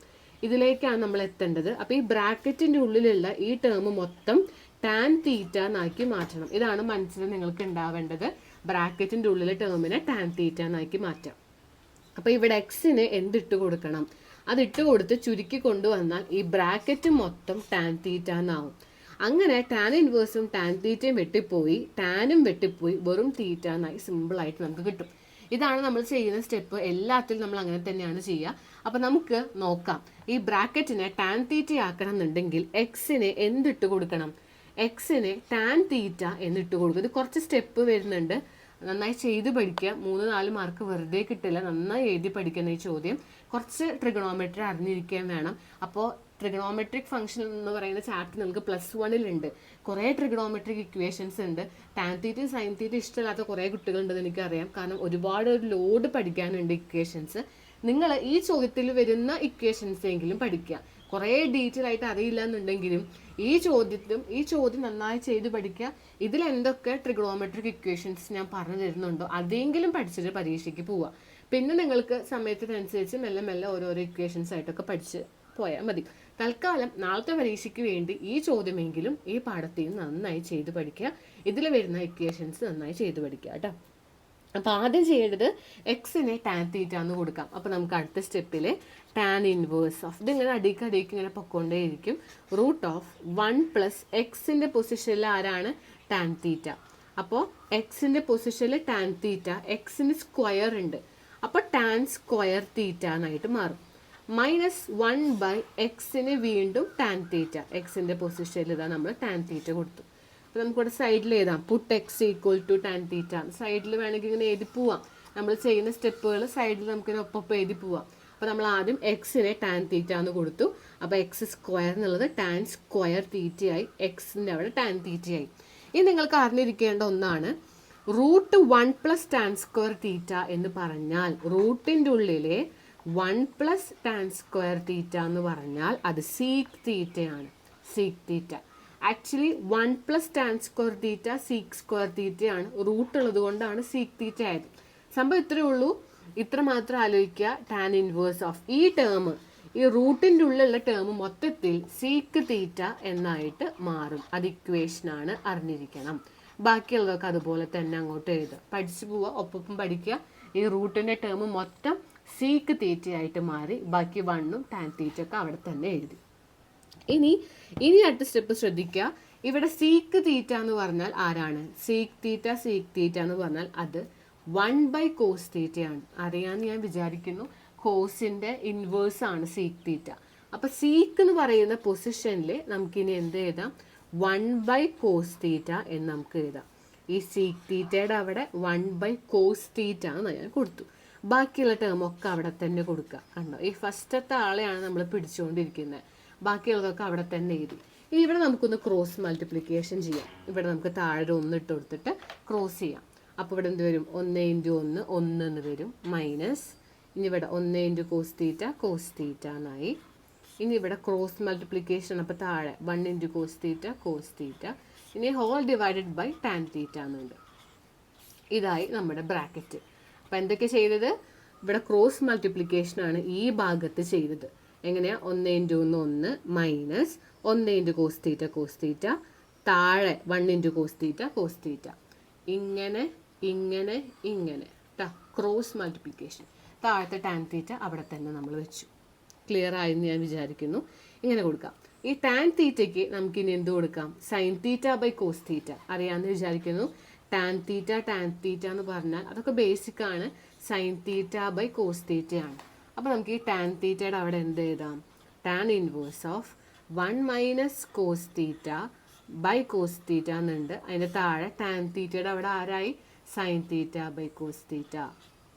ഇതിലേക്കാണ് നമ്മൾ എത്തേണ്ടത്. അപ്പോൾ ഈ ബ്രാക്കറ്റിന്റെ ഉള്ളിലുള്ള ഈ ടേം മൊത്തം ടാൻ തീറ്റ എന്നാക്കി മാറ്റണം. ഇതാണ് മനസ്സിൽ നിങ്ങൾക്ക് ഉണ്ടാവേണ്ടത്. ബ്രാക്കറ്റിന്റെ ഉള്ളിലെ ടേമിനെ ടാൻ തീറ്റ എന്നാക്കി മാറ്റാം. അപ്പോൾ ഇവിടെ എക്സിന് എന്തിട്ട് കൊടുക്കണം? അതിട്ട് കൊടുത്ത് ചുരുക്കി കൊണ്ടുവന്നാൽ ഈ ബ്രാക്കറ്റ് മൊത്തം ടാൻ തീറ്റ എന്നാവും അങ്ങനെ ടാൻ ഇൻവേഴ്സും ടാൻ തീറ്റയും വെട്ടിപ്പോയി. ടാനും വെട്ടിപ്പോയി. വെറും തീറ്റ എന്നായി സിമ്പിളായിട്ട് നമുക്ക് കിട്ടും. ഇതാണ് നമ്മൾ ചെയ്യുന്ന സ്റ്റെപ്പ്. എല്ലാത്തിലും നമ്മൾ അങ്ങനെ തന്നെയാണ് ചെയ്യുക. അപ്പോൾ നമുക്ക് നോക്കാം. ഈ ബ്രാക്കറ്റിനെ ടാൻ തീറ്റ ആക്കണം എന്നുണ്ടെങ്കിൽ എക്സിനെ എന്തിട്ട് കൊടുക്കണം? എക്സിനെ ടാൻ തീറ്റ എന്നിട്ട് കൊടുക്കും. ഇത് കുറച്ച് സ്റ്റെപ്പ് വരുന്നുണ്ട്. നന്നായി ചെയ്ത് പഠിക്കുക. മൂന്ന് നാല് മാർക്ക് വെറുതെ കിട്ടില്ല. നന്നായി എഴുതി പഠിക്കുന്ന ഈ ചോദ്യം. കുറച്ച് ട്രിഗണോമെട്രി അറിഞ്ഞിരിക്കുകയും വേണം. അപ്പോൾ ട്രിഗണോമെട്രിക് ഫംഗ്ഷൻ എന്ന് പറയുന്ന ചാപ്റ്റർ നിങ്ങൾക്ക് പ്ലസ് വണ്ണിലുണ്ട് കുറേ ട്രിഗണോമെട്രിക് ഇക്വേഷൻസ് ഉണ്ട്. ടാൻ തീറ്റ സൈൻ തീറ്റ ഇഷ്ടമില്ലാത്ത കുറേ കുട്ടികളുണ്ടെന്ന് എനിക്കറിയാം. കാരണം ഒരുപാട് ഒരു ലോഡ് പഠിക്കാനുണ്ട് ഇക്വേഷൻസ് നിങ്ങൾ ഈ ചോദ്യത്തിൽ വരുന്ന ഇക്വേഷൻസ് എങ്കിലും പഠിക്കുക. കുറേ ഡീറ്റെയിൽ ആയിട്ട് അറിയില്ല എന്നുണ്ടെങ്കിലും ഈ ചോദ്യത്തിലും ഈ ചോദ്യം നന്നായി ചെയ്ത് പഠിക്കുക. ഇതിൽ എന്തൊക്കെ ട്രിഗണോമെട്രിക് ഇക്വേഷൻസ് ഞാൻ പറഞ്ഞു തരുന്നുണ്ടോ അതെങ്കിലും പഠിച്ചിട്ട് പരീക്ഷയ്ക്ക് പോവുക. പിന്നെ നിങ്ങൾക്ക് സമയത്തിനനുസരിച്ച് മെല്ലെ മെല്ലെ ഓരോരോ ഇക്വേഷൻസ് ആയിട്ടൊക്കെ പഠിച്ച് പോയാൽ മതി. തൽക്കാലം നാളത്തെ പരീക്ഷയ്ക്ക് വേണ്ടി ഈ ചോദ്യമെങ്കിലും ഈ പാഠത്തിൽ നന്നായി ചെയ്ത് പഠിക്കുക. ഇതിൽ വരുന്ന ഇക്വേഷൻസ് നന്നായി ചെയ്ത് പഠിക്കുക കേട്ടോ. അപ്പോൾ ആദ്യം ചെയ്യേണ്ടത് എക്സിനെ ടാൻ തീറ്റ എന്ന് കൊടുക്കാം. അപ്പോൾ നമുക്ക് അടുത്ത സ്റ്റെപ്പിൽ ടാൻ ഇൻവേഴ്സ് ഓഫ് ഇതിങ്ങനെ അടിക്ക് അടിക്ക് ഇങ്ങനെ പൊക്കോണ്ടേയിരിക്കും. റൂട്ട് ഓഫ് വൺ പ്ലസ് എക്സിന്റെ പൊസിഷനിൽ ആരാണ്? ടാൻ തീറ്റ അപ്പോൾ എക്സിന്റെ പൊസിഷനിൽ ടാൻ തീറ്റ എക്സിന് സ്ക്വയർ ഉണ്ട്. അപ്പോൾ ടാൻ സ്ക്വയർ തീറ്റ എന്നായിട്ട് മാറും. മൈനസ് വൺ ബൈ എക്സിന് വീണ്ടും ടാൻ തീറ്റ എക്സിന്റെ പൊസിഷനിൽ ഇതാ നമ്മൾ ടാൻ തീറ്റ കൊടുത്തു. അപ്പോൾ നമുക്കിവിടെ സൈഡിൽ എഴുതാം. Put x equal to tan theta സൈഡിൽ വേണമെങ്കിൽ ഇങ്ങനെ എഴുതി പോവാം. നമ്മൾ ചെയ്യുന്ന സ്റ്റെപ്പുകൾ സൈഡിൽ നമുക്കിങ്ങനെ ഒപ്പം എഴുതി പോവാം. അപ്പോൾ നമ്മൾ ആദ്യം എക്സിനെ ടാൻ തീറ്റ എന്ന് കൊടുത്തു. അപ്പോൾ എക്സ് സ്ക്വയർ എന്നുള്ളത് ടാൻ സ്ക്വയർ തീറ്റയായി എക്സിന്റെ അവിടെ ടാൻ തീറ്റയായി ഇനി നിങ്ങൾക്ക് അറിഞ്ഞിരിക്കേണ്ട ഒന്നാണ് root one plus tan square theta എന്ന് പറഞ്ഞാൽ റൂട്ടിന്റെ ഉള്ളിലെ one plus tan square theta എന്ന് പറഞ്ഞാൽ അത് സീക്ക് തീറ്റയാണ് sec theta actually one plus tan square theta sec square തീറ്റയാണ് റൂട്ട് ഉള്ളത് കൊണ്ടാണ് സീക്ക് തീറ്റ ആയത്. സംഭവം ഇത്രയേ ഉള്ളൂ. ഇത്ര മാത്രം ആലോചിക്കുക. ടാൻ ഇൻവേഴ്സ് ഓഫ് ഈ ടേം ഈ റൂട്ടിന്റെ ഉള്ളിലുള്ള ടേം മൊത്തത്തിൽ സീക്ക് തീറ്റ എന്നായിട്ട് മാറും. അത് ഇക്വേഷനാണ് അറിഞ്ഞിരിക്കണം. ബാക്കിയുള്ളതൊക്കെ അതുപോലെ തന്നെ അങ്ങോട്ട് എഴുതുക. പഠിച്ചു പോവുക. ഒപ്പം പഠിക്കുക. ഈ റൂട്ടിന്റെ ടേം മൊത്തം സീക്ക് തീറ്റയായിട്ട് മാറി. ബാക്കി വണ്ണും ടാൻ തീറ്റ ഒക്കെ അവിടെ തന്നെ എഴുതി. ഇനി ഇനി അടുത്ത സ്റ്റെപ്പ് ശ്രദ്ധിക്കുക. ഇവിടെ സീക്ക് തീറ്റ എന്ന് പറഞ്ഞാൽ ആരാണ്? സീക്ക് തീറ്റ സീക്ക് തീറ്റ എന്ന് പറഞ്ഞാൽ അത് വൺ ബൈ കോസ് തീറ്റയാണ് അറിയാമെന്ന് ഞാൻ വിചാരിക്കുന്നു. കോസിന്റെ ഇൻവേഴ്സ് ആണ് സീക്ക് തീറ്റ അപ്പോൾ സീക്ക് എന്ന് പറയുന്ന പൊസിഷനിൽ നമുക്കിനി എന്ത് എഴുതാം? വൺ ബൈ കോസ് തീറ്റ എന്ന് നമുക്ക് എഴുതാം. ഈ സീക്ക് തീറ്റയുടെ അവിടെ വൺ ബൈ കോസ് തീറ്റ എന്ന് ഞാൻ കൊടുത്തു. ബാക്കിയുള്ള ടേം ഒക്കെ അവിടെ തന്നെ കൊടുക്കുക. കണ്ടോ? ഈ ഫസ്റ്റത്തെ ആളെയാണ് നമ്മൾ പിടിച്ചുകൊണ്ടിരിക്കുന്നത്. ബാക്കിയുള്ളതൊക്കെ അവിടെ തന്നെ എഴുതി. ഇനി ഇവിടെ നമുക്കൊന്ന് ക്രോസ് മൾട്ടിപ്ലിക്കേഷൻ ചെയ്യാം. ഇവിടെ നമുക്ക് താഴെ ഒന്ന് ഇട്ട് കൊടുത്തിട്ട് ക്രോസ് ചെയ്യാം. അപ്പോൾ ഇവിടെ എന്ത് വരും? ഒന്ന് ഇന്റു ഒന്ന് ഒന്ന് എന്ന് വരും. മൈനസ്. ഇനി ഇവിടെ ഒന്ന് into cos theta cos theta എന്നായി. ഇനി ഇവിടെ ക്രോസ് മൾട്ടിപ്ലിക്കേഷൻ അപ്പോൾ താഴെ. One into cos theta cos theta ഇനി whole divided by tan theta എന്നുണ്ട്. ഇതായി നമ്മുടെ ബ്രാക്കറ്റ് അപ്പോൾ എന്തൊക്കെ ചെയ്തത്? ഇവിടെ ക്രോസ് മൾട്ടിപ്ലിക്കേഷനാണ് ഈ ഭാഗത്ത് ചെയ്തത്. എങ്ങനെയാ? ഒന്ന് ഇന്റു ഒന്ന് ഒന്ന് മൈനസ് ഒന്ന് into cos theta cos theta താഴെ one into cos theta cos theta ഇങ്ങനെ ഇങ്ങനെ ഇങ്ങനെ. ക്രോസ് മൾട്ടിപ്ലിക്കേഷൻ താഴത്തെ ടാൻ തീറ്റ അവിടെ തന്നെ നമ്മൾ വെച്ചു. ക്ലിയർ ആയെന്ന് ഞാൻ വിചാരിക്കുന്നു. ഇങ്ങനെ കൊടുക്കാം. ഈ ടാൻ തീറ്റയ്ക്ക് നമുക്ക് ഇനി എന്ത് കൊടുക്കാം? Sine theta by cos theta അറിയാമെന്ന് വിചാരിക്കുന്നു. ടാൻ തീറ്റ ടാൻ തീറ്റ എന്ന് പറഞ്ഞാൽ അതൊക്കെ ബേസിക് ആണ്. സൈൻ തീറ്റ ബൈ കോസ് തീറ്റയാണ് അപ്പോൾ നമുക്ക് ഈ ടാൻ തീറ്റയുടെ അവിടെ എന്ത് എഴുതാം? Tan inverse of one minus cos theta by cos theta എന്നുണ്ട്. അതിന്റെ താഴെ ടാൻ തീറ്റയുടെ അവിടെ ആരായി? Sine theta by cos theta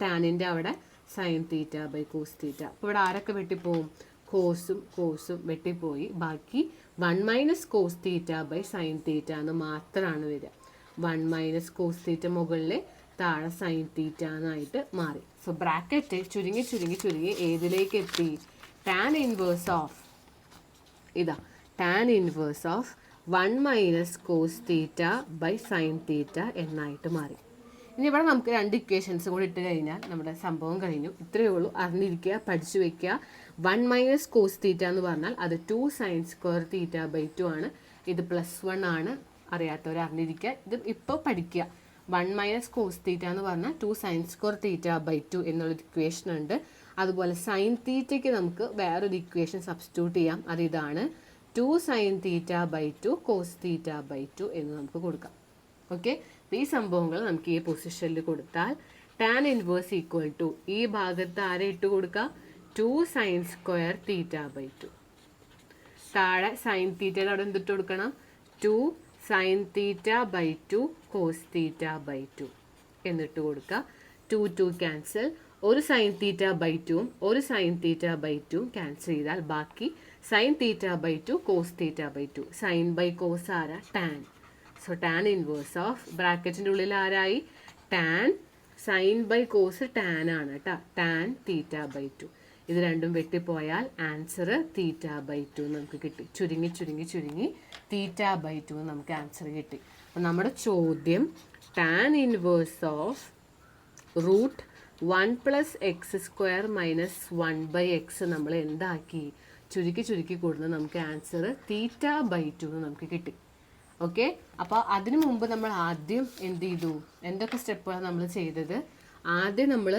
ടാനിന്റെ അവിടെ sine theta by cos theta അപ്പോൾ ഇവിടെ ആരൊക്കെ വെട്ടിപ്പോവും? കോസും കോസും വെട്ടിപ്പോയി. ബാക്കി one minus cos theta by sine theta എന്ന് മാത്രമാണ് വരിക. വൺ മൈനസ് കോസ് തീറ്റ മുകളിൽ താഴെ സൈൻ തീറ്റ എന്നായിട്ട് മാറി. സോ ബ്രാക്കറ്റ് ചുരുങ്ങി ചുരുങ്ങി ചുരുങ്ങി ഏതിലേക്ക് എത്തി ടാൻ ഇൻവേഴ്സ് ഓഫ് ഇതാ tan inverse of one minus cos theta by sine theta എന്നായിട്ട് മാറി. ഇനി ഇവിടെ നമുക്ക് രണ്ട് ഇക്വേഷൻസ് കൂടി ഇട്ട് കഴിഞ്ഞാൽ നമ്മുടെ സംഭവം കഴിഞ്ഞു. ഇത്രയേ ഉള്ളൂ. അറിഞ്ഞിരിക്കുക പഠിച്ചു വെക്കുക. വൺ മൈനസ് കോസ് തീറ്റ എന്ന് പറഞ്ഞാൽ അത് two sine square theta by two ആണ്. ഇത് പ്ലസ് വൺ ആണ്. അറിയാത്തവർ അറിഞ്ഞിരിക്കുക. ഇത് ഇപ്പോൾ പഠിക്കുക. വൺ മൈനസ് കോസ് തീറ്റ എന്ന് പറഞ്ഞാൽ two sine square theta by two എന്നുള്ളൊരു ഇക്വേഷൻ ഉണ്ട്. അതുപോലെ സൈൻ തീറ്റയ്ക്ക് നമുക്ക് വേറൊരു ഇക്വേഷൻ സബ്സ്റ്റിറ്റ്യൂട്ട് ചെയ്യാം. അത് ഇതാണ്. Two sine theta by two cos theta by two എന്ന് നമുക്ക് കൊടുക്കാം. ഓക്കെ ഈ സംഭവങ്ങൾ നമുക്ക് ഈ പൊസിഷനിൽ കൊടുത്താൽ ടാൻ ഇൻവേഴ്സ് ഈക്വൽ ടു ഈ ഭാഗത്ത് ആരെ ഇട്ട് കൊടുക്കുക two sine square theta by two. താഴെ സൈൻ തീറ്റയുടെ അവിടെ എന്തിട്ട് കൊടുക്കണം? Two sine theta by two cos theta by two എന്നിട്ട് കൊടുക്കുക. Two two cancel. ഒരു സൈൻ തീറ്റ ബൈ ടുവും ഒരു സൈൻ തീറ്റ ബൈ ടുവും ക്യാൻസൽ ചെയ്താൽ ബാക്കി. Sine theta by two cos theta by two. Sine by cos ആരാ? Tan. So tan inverse of ബ്രാക്കറ്റിന്റെ ഉള്ളിൽ ആരായി? Tan. Sine by cos tan ആണ് കേട്ടോ ടാൻ തീറ്റ ബൈ ടു. ഇത് രണ്ടും വെട്ടിപ്പോയാൽ ആൻസർ തീറ്റ ബൈ ടു നമുക്ക് കിട്ടി. ചുരുങ്ങി ചുരുങ്ങി ചുരുങ്ങി. തീറ്റ ബൈ ടു നമുക്ക് ആൻസർ കിട്ടി. അപ്പം നമ്മുടെ ചോദ്യം tan inverse of root one plus x square minus one by x നമ്മൾ എന്താക്കി? ചുരുക്കി ചുരുക്കി കൂടുന്നത് നമുക്ക് ആൻസർ തീറ്റ ബൈ ടു നമുക്ക് കിട്ടി. ഓക്കെ അപ്പോൾ അതിനു മുമ്പ് നമ്മൾ ആദ്യം എന്ത് ചെയ്തു? എന്തൊക്കെ സ്റ്റെപ്പാണ് നമ്മൾ ചെയ്തത്? ആദ്യം നമ്മൾ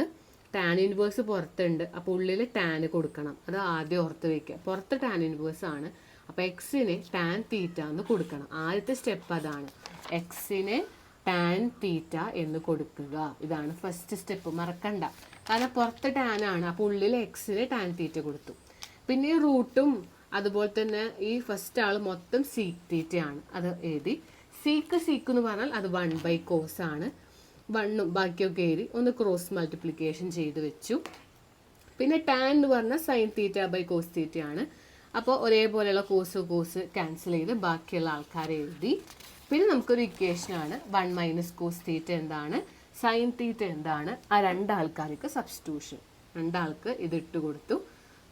ടാൻ ഇൻവേഴ്സ് പുറത്തുണ്ട്. അപ്പോൾ ഉള്ളിൽ ടാൻ കൊടുക്കണം. അത് ആദ്യം ഓർത്ത് വയ്ക്കുക പുറത്ത് ടാൻ ഇൻവേഴ്സ് ആണ്. അപ്പോൾ എക്സിന് ടാൻ തീറ്റ എന്ന് കൊടുക്കണം. ആദ്യത്തെ സ്റ്റെപ്പ് അതാണ്. എക്സിന് ടാൻ തീറ്റ എന്ന് കൊടുക്കുക. ഇതാണ് ഫസ്റ്റ് സ്റ്റെപ്പ് മറക്കണ്ട. കാരണം പുറത്ത് ടാൻ ആണ്. അപ്പോൾ ഉള്ളിൽ എക്സിന് ടാൻ തീറ്റ കൊടുത്തു. പിന്നെ റൂട്ടും അതുപോലെ തന്നെ ഈ ഫസ്റ്റ് ആൾ മൊത്തം സീക്ക് തീറ്റയാണ് അത് എഴുതി. സീക്ക് സീക്ക് എന്ന് പറഞ്ഞാൽ അത് വൺ ബൈ കോസ് ആണ്. വണ്ണും ബാക്കിയൊക്കെ എഴുതി ഒന്ന് ക്രോസ് മൾട്ടിപ്ലിക്കേഷൻ ചെയ്ത് വെച്ചു. പിന്നെ ടാൻ എന്ന് പറഞ്ഞാൽ സൈൻ തീറ്റ ബൈ കോസ് തീറ്റയാണ് അപ്പോൾ ഒരേപോലെയുള്ള കോസ് കോസ് ക്യാൻസൽ ചെയ്ത് ബാക്കിയുള്ള ആൾക്കാരെ എഴുതി. പിന്നെ നമുക്കൊരു ഇക്വേഷനാണ് വൺ മൈനസ് കോസ് തീറ്റ എന്താണ്? സൈൻ തീറ്റ എന്താണ്? ആ രണ്ടാൾക്കാർക്ക് സബ്സ്റ്റിറ്റ്യൂഷൻ രണ്ടാൾക്ക് ഇത് ഇട്ട് കൊടുത്തു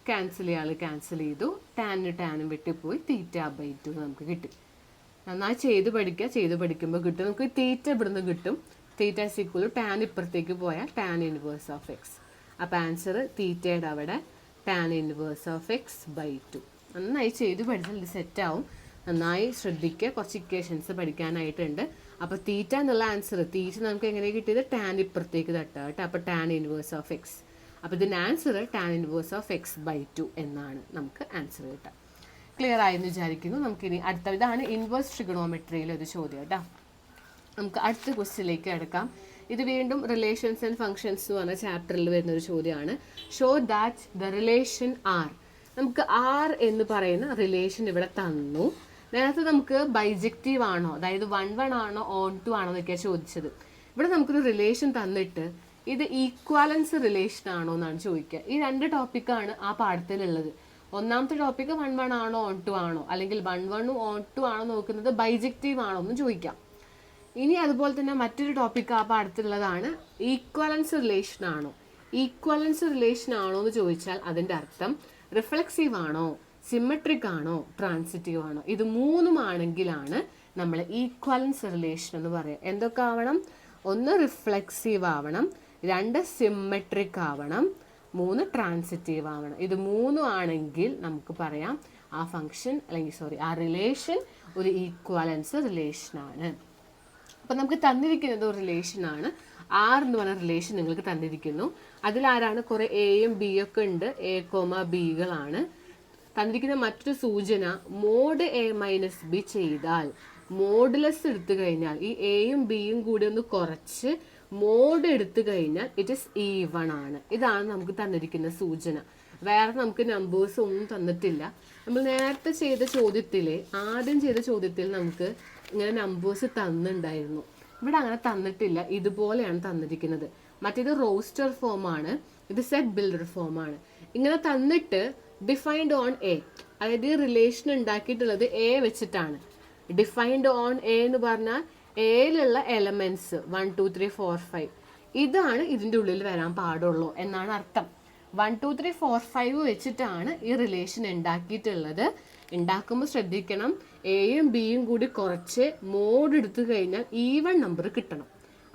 ക്യാൻസൽ ചെയ്യാൾ ക്യാൻസൽ ചെയ്തു. ടാനും ടാനും വെട്ടിപ്പോയി. തീറ്റ ബൈ നമുക്ക് കിട്ടി. നന്നായി ചെയ്ത് പഠിക്കുക. ചെയ്ത് പഠിക്കുമ്പോൾ കിട്ടും. നമുക്ക് തീറ്റ ഇവിടുന്ന് കിട്ടും. തീറ്റ സിക്കുള്ളൂ ടാൻ ഇപ്പുറത്തേക്ക് പോയാൽ ടാൻ ഇൻവേഴ്സ് ഓഫ് എക്സ് അപ്പോൾ ആൻസർ തീറ്റയുടെ അവിടെ tan inverse of x by two നന്നായി ചെയ്ത് പഠിച്ചാൽ ഇത് സെറ്റാവും നന്നായി ശ്രദ്ധിക്കുക കുറച്ച് ഇക്വേഷൻസ് പഠിക്കാനായിട്ടുണ്ട്. അപ്പോൾ തീറ്റ എന്നുള്ള ആൻസർ തീറ്റ നമുക്ക് എങ്ങനെ കിട്ടിയത്? ടാൻ ഇപ്പുറത്തേക്ക് തട്ടുക കേട്ടോ. അപ്പോൾ ടാൻ ഇൻവേഴ്സ് ഓഫ് എക്സ് അപ്പോൾ ഇതിന്റെ answer tan inverse of x by two എന്നാണ് നമുക്ക് ആൻസർ കിട്ടുക. ക്ലിയർ ആയെന്ന് വിചാരിക്കുന്നു. നമുക്കിനി അടുത്ത ഇതാണ് ഇൻവേഴ്സ് ട്രിഗണോമെട്രിയിലെ ഒരു ചോദ്യം കേട്ടോ. നമുക്ക് അടുത്ത ക്വസ്റ്റ്യനിലേക്ക് കിടക്കാം. ഇത് വീണ്ടും റിലേഷൻസ് ആൻഡ് ഫങ്ഷൻസ് എന്ന് പറഞ്ഞ ചാപ്റ്ററിൽ വരുന്ന ഒരു ചോദ്യമാണ്. Show that the relation R നമുക്ക് ആർ എന്ന് പറയുന്ന റിലേഷൻ ഇവിടെ തന്നു. നേരത്തെ നമുക്ക് ബൈജക്റ്റീവ് ആണോ അതായത് വൺ വൺ ആണോ ഓൺ ടു ആണോ എന്നൊക്കെയാണ് ചോദിച്ചത്. ഇവിടെ നമുക്കൊരു റിലേഷൻ തന്നിട്ട് ഇത് ഈക്വാലൻസ് റിലേഷൻ ആണോ എന്നാണ് ചോദിക്കുക. ഈ രണ്ട് ടോപ്പിക്കാണ് ആ പാഠത്തിലുള്ളത്. ഒന്നാമത്തെ ടോപ്പിക്ക് വൺ വൺ ആണോ ഓൺ ടു ആണോ? അല്ലെങ്കിൽ വൺ വണ്ണും ഓൺ ടു ആണോ നോക്കുന്നത് ബൈജക്റ്റീവ് ആണോ എന്ന് ചോദിക്കാം. ഇനി അതുപോലെ തന്നെ മറ്റൊരു ടോപ്പിക്ക് ആ പാഠത്തിലുള്ളതാണ് ഈക്വലൻസ് റിലേഷൻ ആണോ? ഈക്വലൻസ് റിലേഷൻ ആണോ എന്ന് ചോദിച്ചാൽ അതിന്റെ അർത്ഥം റിഫ്ലക്സീവ് ആണോ സിമെട്രിക് ആണോ ട്രാൻസിറ്റീവ് ആണോ? ഇത് മൂന്നും ആണെങ്കിലാണ് നമ്മൾ ഈക്വലൻസ് റിലേഷൻ എന്ന് പറയുക എന്തൊക്കെ ആവണം? ഒന്ന് റിഫ്ലക്സീവ് ആവണം രണ്ട് സിമെട്രിക് ആവണം മൂന്ന് ട്രാൻസിറ്റീവ് ആവണം. ഇത് മൂന്നും ആണെങ്കിൽ നമുക്ക് പറയാം ആ ഫങ്ഷൻ അല്ലെങ്കിൽ സോറി ആ റിലേഷൻ ഒരു ഈക്വലൻസ് റിലേഷനാണ് അപ്പം നമുക്ക് തന്നിരിക്കുന്നത് ഒരു റിലേഷനാണ് ആർ എന്ന് പറഞ്ഞ റിലേഷൻ നിങ്ങൾക്ക് തന്നിരിക്കുന്നു. അതിൽ അതിലാരാണ് കുറേ എയും ബി ഒക്കെ ഉണ്ട്. എ കോമ ബികളാണ് തന്നിരിക്കുന്ന മറ്റൊരു സൂചന മോഡ് എ മൈനസ് ബി ചെയ്താൽ മോഡുലസ് എടുത്തു കഴിഞ്ഞാൽ ഈ എയും ബിയും കൂടി ഒന്ന് കുറച്ച് മോഡ് എടുത്തു കഴിഞ്ഞാൽ ഇറ്റ് ഇസ് ഈവൺ ആണ്. ഇതാണ് നമുക്ക് തന്നിരിക്കുന്ന സൂചന. വേറെ നമുക്ക് നമ്പേഴ്സ് ഒന്നും തന്നിട്ടില്ല. നമ്മൾ നേരത്തെ ചെയ്ത ചോദ്യത്തിൽ ആദ്യം ചെയ്ത ചോദ്യത്തിൽ നമുക്ക് ഇങ്ങനെ നമ്പേഴ്സ് തന്നിട്ടുണ്ടായിരുന്നു ഇവിടെ അങ്ങനെ തന്നിട്ടില്ല. ഇതുപോലെയാണ് തന്നിരിക്കുന്നത്. മറ്റേത് റോസ്റ്റർ ഫോമാണ് ഇത് സെറ്റ് ബിൽഡർ ഫോമാണ് ഇങ്ങനെ തന്നിട്ട് ഡിഫൈൻഡ് ഓൺ എ അതായത് ഈ റിലേഷൻ ഉണ്ടാക്കിയിട്ടുള്ളത് എ വെച്ചിട്ടാണ്. ഡിഫൈൻഡ് ഓൺ എ എന്ന് പറഞ്ഞാൽ എയിലുള്ള elements one two three four five ഇതാണ് ഇതിന്റെ ഉള്ളിൽ വരാൻ പാടുള്ളൂ എന്നാണ് അർത്ഥം. One two three four five വെച്ചിട്ടാണ് ഈ റിലേഷൻ ഉണ്ടാക്കിയിട്ടുള്ളത്. ഉണ്ടാക്കുമ്പോൾ ശ്രദ്ധിക്കണം. എയും ബിയും കൂടി കുറച്ച് മോഡ് എടുത്തു കഴിഞ്ഞാൽ ഈവൺ നമ്പർ കിട്ടണം.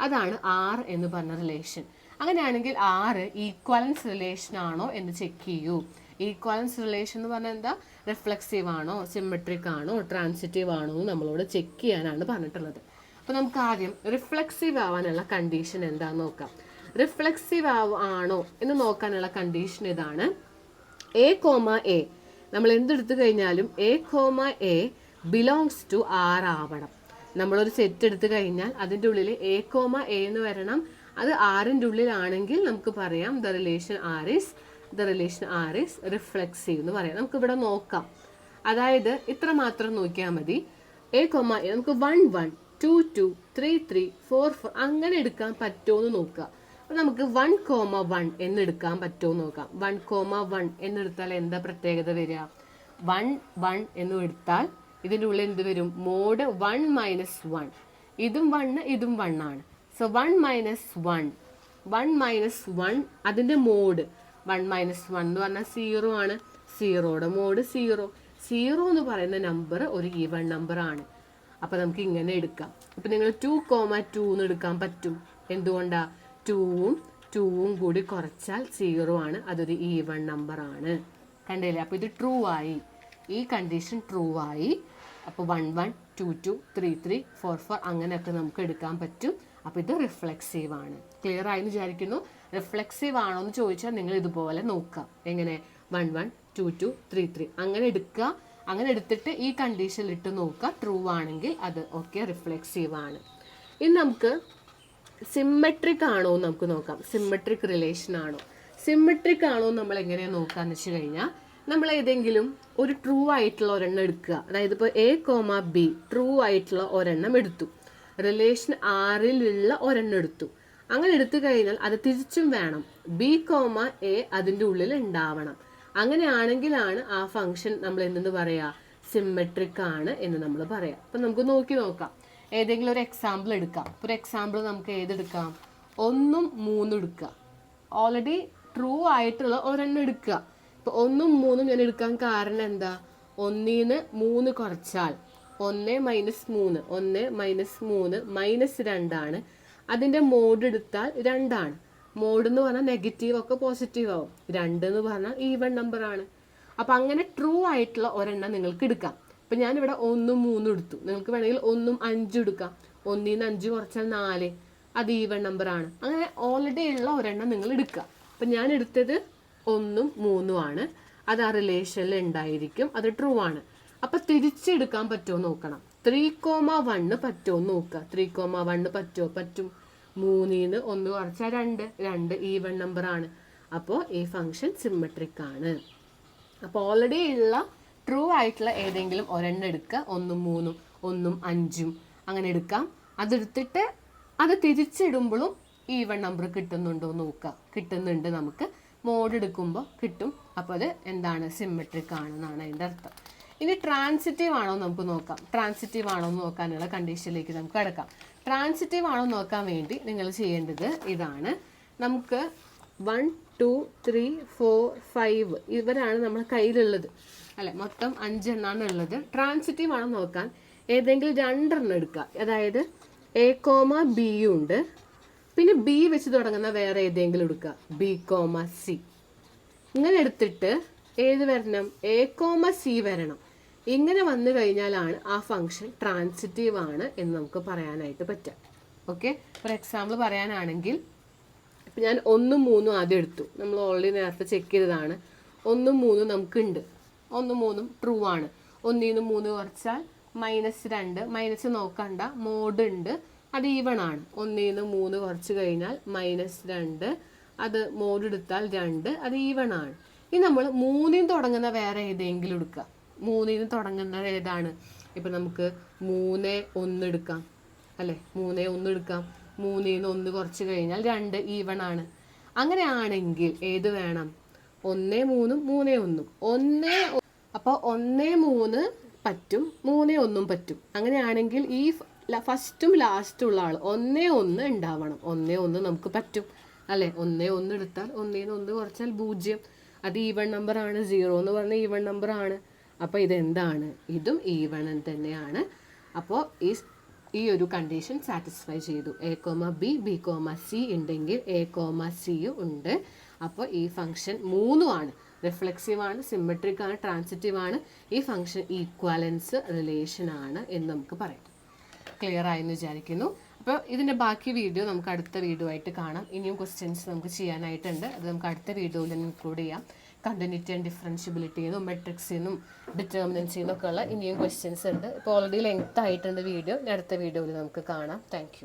അതാണ് ആർ എന്ന് പറഞ്ഞ റിലേഷൻ അങ്ങനെയാണെങ്കിൽ ആറ് ഈക്വലൻസ് റിലേഷൻ ആണോ എന്ന് ചെക്ക് ചെയ്യൂ. ഈക്വലൻസ് റിലേഷൻ എന്ന് പറഞ്ഞാൽ എന്താ? റിഫ്ലക്സീവ് ആണോ? സിമെട്രിക് ആണോ? ട്രാൻസിറ്റീവ് ആണോ എന്ന് നമ്മളോട് ചെക്ക് ചെയ്യാനാണ് പറഞ്ഞിട്ടുള്ളത്. അപ്പോൾ നമുക്ക് ആദ്യം റിഫ്ലക്സീവ് ആവാനുള്ള കണ്ടീഷൻ എന്താന്ന് നോക്കാം. റിഫ്ലക്സീവ് ആണോ എന്ന് നോക്കാനുള്ള കണ്ടീഷൻ ഇതാണ്. എ കോമ എ നമ്മൾ എന്തെടുത്തു കഴിഞ്ഞാലും A comma A belongs to R ആവണം. നമ്മളൊരു സെറ്റ് എടുത്തു കഴിഞ്ഞാൽ അതിന്റെ ഉള്ളിൽ എ കോമ എ എന്ന് വരണം. അത് ആറിന്റെ ഉള്ളിലാണെങ്കിൽ നമുക്ക് പറയാം the relation R is the relation R is reflexive എന്ന് പറയാം. നമുക്ക് ഇവിടെ നോക്കാം. അതായത് ഇത്ര മാത്രം നോക്കിയാൽ മതി. എ കൊമ എ നമുക്ക് one one two two three three four four അങ്ങനെ എടുക്കാൻ പറ്റുമോ എന്ന് നോക്കുക. അപ്പോൾ നമുക്ക് വൺ കോമ വൺ എന്നെടുക്കാൻ പറ്റുമോ നോക്കാം. വൺ കോമ വൺ എന്നെടുത്താൽ എന്താ പ്രത്യേകത വരിക? വൺ വൺ എന്ന് എടുത്താൽ ഇതിന്റെ ഉള്ളിൽ എന്ത് വരും? മോഡ് വൺ മൈനസ് വൺ ഇതും വണ്ണ് ഇതും വൺ ആണ്. So one minus one one minus one അതിന്റെ മോഡ്. വൺ മൈനസ് വൺ എന്ന് പറഞ്ഞാൽ സീറോ ആണ്. സീറോയുടെ മോഡ് സീറോ സീറോ എന്ന് പറയുന്ന നമ്പർ ഒരു ഈവൺ നമ്പർ ആണ്. അപ്പോൾ നമുക്ക് ഇങ്ങനെ എടുക്കാം. അപ്പം നിങ്ങൾ ടു കോമ ടു എന്ന് എടുക്കാൻ പറ്റും. എന്തുകൊണ്ടാ? ടൂവും ടൂവും കൂടി കുറച്ചാൽ സീറോ ആണ്. അതൊരു ഈവൺ നമ്പർ ആണ്. കണ്ടില്ലേ? അപ്പോൾ ഇത് ട്രൂ ആയി. ഈ കണ്ടീഷൻ ട്രൂ ആയി. അപ്പോൾ one one two two three three four four അങ്ങനെയൊക്കെ നമുക്ക് എടുക്കാൻ പറ്റും. അപ്പോൾ ഇത് റിഫ്ലെക്സീവ് ആണ്. ക്ലിയർ ആയെന്ന് വിചാരിക്കുന്നു? റിഫ്ലെക്സീവ് ആണോ എന്ന് ചോദിച്ചാൽ നിങ്ങൾ ഇതുപോലെ നോക്കുക. എങ്ങനെ? One one two two three three അങ്ങനെ എടുക്കുക. അങ്ങനെ എടുത്തിട്ട് ഈ കണ്ടീഷനിൽ ഇട്ട് നോക്കുക. ട്രൂ ആണെങ്കിൽ അത് ഓക്കെ റിഫ്ലെക്സീവ് ആണ്. ഇനി നമുക്ക് സിമ്മട്രിക് ആണോ നമുക്ക് നോക്കാം. സിമ്മെട്രിക് റിലേഷൻ ആണോ. സിമ്മെട്രിക് ആണോ നമ്മൾ എങ്ങനെയാണ് നോക്കാന്ന് വെച്ച് കഴിഞ്ഞാൽ നമ്മൾ ഏതെങ്കിലും ഒരു ട്രൂ ആയിട്ടുള്ള ഒരെണ്ണം എടുക്കുക. അതായത് ഇപ്പോൾ എ കോമ ബി ട്രൂ ആയിട്ടുള്ള ഒരെണ്ണം എടുത്തു. റിലേഷൻ ആറിലുള്ള ഒരെണ്ണം എടുത്തു. അങ്ങനെ എടുത്തു കഴിഞ്ഞാൽ അത് തിരിച്ചും വേണം. ബി കോമ എ അതിന്റെ ഉള്ളിൽ ഉണ്ടാവണം. അങ്ങനെയാണെങ്കിലാണ് ആ ഫംഗ്ഷൻ നമ്മൾ എന്തെന്ന് പറയുക സിമ്മെട്രിക് ആണ് എന്ന് നമ്മൾ പറയാം. അപ്പം നമുക്ക് നോക്കി നോക്കാം. ഏതെങ്കിലും ഒരു എക്സാമ്പിൾ എടുക്കാം. ഒരു എക്സാമ്പിൾ നമുക്ക് ഏതെടുക്കാം? ഒന്നും മൂന്നും എടുക്കുക. ഓൾറെഡി ട്രൂ ആയിട്ടുള്ള ഒരെണ്ണം എടുക്കുക. ഇപ്പൊ ഒന്നും മൂന്നും ഞാൻ എടുക്കാൻ കാരണം എന്താ? ഒന്നിന്ന് മൂന്ന് കുറച്ചാൽ ഒന്ന് മൈനസ് മൂന്ന് ഒന്ന് മൈനസ് മൂന്ന് മൈനസ് രണ്ടാണ്. അതിന്റെ മോഡ് എടുത്താൽ രണ്ടാണ്. മോഡ് എന്ന് പറഞ്ഞാൽ നെഗറ്റീവ് ഒക്കെ പോസിറ്റീവ് ആവും. രണ്ട് എന്ന് പറഞ്ഞാൽ ഈവൺ നമ്പർ ആണ്. അപ്പൊ അങ്ങനെ ട്രൂ ആയിട്ടുള്ള ഒരെണ്ണം നിങ്ങൾക്ക് എടുക്കാം. ഇപ്പൊ ഞാനിവിടെ ഒന്നും മൂന്നും എടുത്തു. നിങ്ങൾക്ക് വേണമെങ്കിൽ ഒന്നും അഞ്ചും എടുക്കാം. ഒന്നിന്ന് അഞ്ച് കുറച്ചാൽ നാല്. അത് ഈവൺ നമ്പർ ആണ്. അങ്ങനെ ഓൾറെഡി ഉള്ള ഒരെണ്ണം നിങ്ങൾ എടുക്കുക. അപ്പൊ ഞാൻ എടുത്തത് ഒന്നും മൂന്നും ആണ്. അത് ആ റിലേഷനിൽ ഉണ്ടായിരിക്കും. അത് ട്രൂ ആണ്. അപ്പൊ തിരിച്ചെടുക്കാൻ പറ്റുമോ നോക്കണം. ത്രീ കോമ വണ്ണ് പറ്റുമോ നോക്കുക. ത്രീ കോമ വണ്ണ് പറ്റുമോ? പറ്റും. മൂന്നിന്ന് ഒന്ന് കുറച്ചാൽ രണ്ട്. രണ്ട് ഈവൺ നമ്പർ ആണ്. അപ്പോൾ ഈ ഫംഗ്ഷൻ സിമ്മട്രിക് ആണ്. അപ്പോൾ ഓൾറെഡി ഉള്ള ട്രൂ ആയിട്ടുള്ള ഏതെങ്കിലും ഒരെണ്ണം എടുക്കുക. ഒന്നും മൂന്നും ഒന്നും അഞ്ചും അങ്ങനെ എടുക്കാം. അതെടുത്തിട്ട് അത് തിരിച്ചിടുമ്പോഴും ഈവൺ നമ്പർ കിട്ടുന്നുണ്ടോ എന്ന് നോക്കുക കിട്ടുന്നുണ്ട് നമുക്ക്. മോഡ് എടുക്കുമ്പോൾ കിട്ടും. അപ്പോൾ അത് എന്താണ്? സിമ്മെട്രിക് ആണെന്നാണ് അതിന്റെ അർത്ഥം. ഇനി ട്രാൻസിറ്റീവ് ആണോ നമുക്ക് നോക്കാം. ട്രാൻസിറ്റീവ് ആണോ എന്ന് നോക്കാനുള്ള കണ്ടീഷനിലേക്ക് നമുക്ക് കിടക്കാം. ട്രാൻസിറ്റീവ് ആണോ നോക്കാൻ വേണ്ടി നിങ്ങൾ ചെയ്യേണ്ടത് ഇതാണ്. നമുക്ക് one two three four five ഇവരാണ് നമ്മുടെ കയ്യിലുള്ളത്. അല്ലെ? മൊത്തം അഞ്ചെണ്ണാണ് ഉള്ളത്. ട്രാൻസിറ്റീവ് ആണ് നോക്കാൻ. ഏതെങ്കിലും രണ്ടെണ്ണം എടുക്കുക. അതായത് എ കോമ ബിയും ഉണ്ട്. പിന്നെ ബി വെച്ച് തുടങ്ങുന്ന വേറെ ഏതെങ്കിലും എടുക്കുക. ബി കോമ സി ഇങ്ങനെ എടുത്തിട്ട് ഏത് വരണം? എ കോമ സി വരണം. ഇങ്ങനെ വന്നു കഴിഞ്ഞാലാണ് ആ ഫംഗ്ഷൻ ട്രാൻസിറ്റീവ് ആണ് എന്ന് നമുക്ക് പറയാനായിട്ട് പറ്റുക. ഓക്കെ ഫോർ എക്സാമ്പിൾ പറയാനാണെങ്കിൽ ഞാൻ ഒന്നും മൂന്നും ആദ്യം എടുത്തു. നമ്മൾ ഓൾറെഡി നേരത്തെ ചെക്ക് ചെയ്തതാണ്. ഒന്നും മൂന്നും നമുക്കുണ്ട്. ഒന്നും മൂന്നും ട്രൂ ആണ്. ഒന്നിൽ നിന്ന് മൂന്ന് കുറച്ചാൽ മൈനസ് രണ്ട്. മൈനസ് നോക്കണ്ട. മോഡ് ഉണ്ട്. അത് ഈവൺ ആണ്. ഒന്നിൽ നിന്ന് മൂന്ന് കുറച്ച് കഴിഞ്ഞാൽ മൈനസ് രണ്ട്. അത് മോഡ് എടുത്താൽ രണ്ട്. അത് ഈവൺ ആണ്. ഇനി നമ്മൾ മൂന്നിൽ തുടങ്ങുന്ന വേറെ ഏതെങ്കിലും എടുക്കുക. മൂന്നിൽ തുടങ്ങുന്നത് ഏതാണ്? ഇപ്പം നമുക്ക് മൂന്ന് ഒന്ന് എടുക്കാം. അല്ലേ? മൂന്ന് ഒന്ന് എടുക്കാം. മൂന്നിൽ നിന്ന് ഒന്ന് കുറച്ച് കഴിഞ്ഞാൽ രണ്ട് ഈവൺ ആണ്. അങ്ങനെയാണെങ്കിൽ ഏത് വേണം? ഒന്നേ മൂന്നും മൂന്നേ ഒന്നും. ഒന്നേ അപ്പോൾ ഒന്നേ മൂന്ന് പറ്റും മൂന്നേ ഒന്നും പറ്റും. അങ്ങനെയാണെങ്കിൽ ഈ ഫസ്റ്റും ലാസ്റ്റും ഉള്ള ആൾ ഒന്നേ ഒന്ന് ഉണ്ടാവണം. ഒന്നേ ഒന്ന് നമുക്ക് പറ്റും. അല്ലേ? ഒന്നേ ഒന്ന് എടുത്താൽ ഒന്നേന്ന് ഒന്ന് കുറച്ചാൽ പൂജ്യം. അത് ഈവൺ നമ്പർ ആണ് സീറോ എന്ന് പറഞ്ഞാൽ ഈവൺ നമ്പർ ആണ്. അപ്പോൾ ഇതെന്താണ്? ഇതും ഈവൺ തന്നെയാണ്. അപ്പോൾ ഈ ഈ ഒരു കണ്ടീഷൻ സാറ്റിസ്ഫൈ ചെയ്തു. A comma B B comma C ഉണ്ടെങ്കിൽ എ കോമ സിയും ഉണ്ട്. അപ്പോൾ ഈ ഫംഗ്ഷൻ മൂന്നും ആണ് റിഫ്ലെക്സീവ് ആണ് സിമെട്രിക് ആണ് ട്രാൻസിറ്റീവ് ആണ്. ഈ ഫംഗ്ഷൻ ഈക്വാലൻസ് റിലേഷൻ ആണ് എന്ന് നമുക്ക് പറയാം. ക്ലിയർ ആയെന്ന് വിചാരിക്കുന്നു. അപ്പോൾ ഇതിന്റെ ബാക്കി വീഡിയോ നമുക്ക് അടുത്ത വീഡിയോ ആയിട്ട് കാണാം. ഇനിയും ക്വസ്റ്റ്യൻസ് നമുക്ക് ചെയ്യാനായിട്ടുണ്ട്. അത് നമുക്ക് അടുത്ത വീഡിയോയിൽ ഇൻക്ലൂഡ് ചെയ്യാം. കണ്ടിന്യൂറ്റി ആൻഡ് ഡിഫറൻഷ്യബിലിറ്റി എന്നും മെട്രിക്സിന്നും എന്നും എന്നൊക്കെ ഉള്ള ഇനിയും ക്വസ്റ്റ്യൻസ് ഉണ്ട്. ഇപ്പോൾ ഓൾറെഡി ലെങ്ത് ആയിട്ടുണ്ട് വീഡിയോ അടുത്ത വീഡിയോയിൽ നമുക്ക് കാണാം. താങ്ക്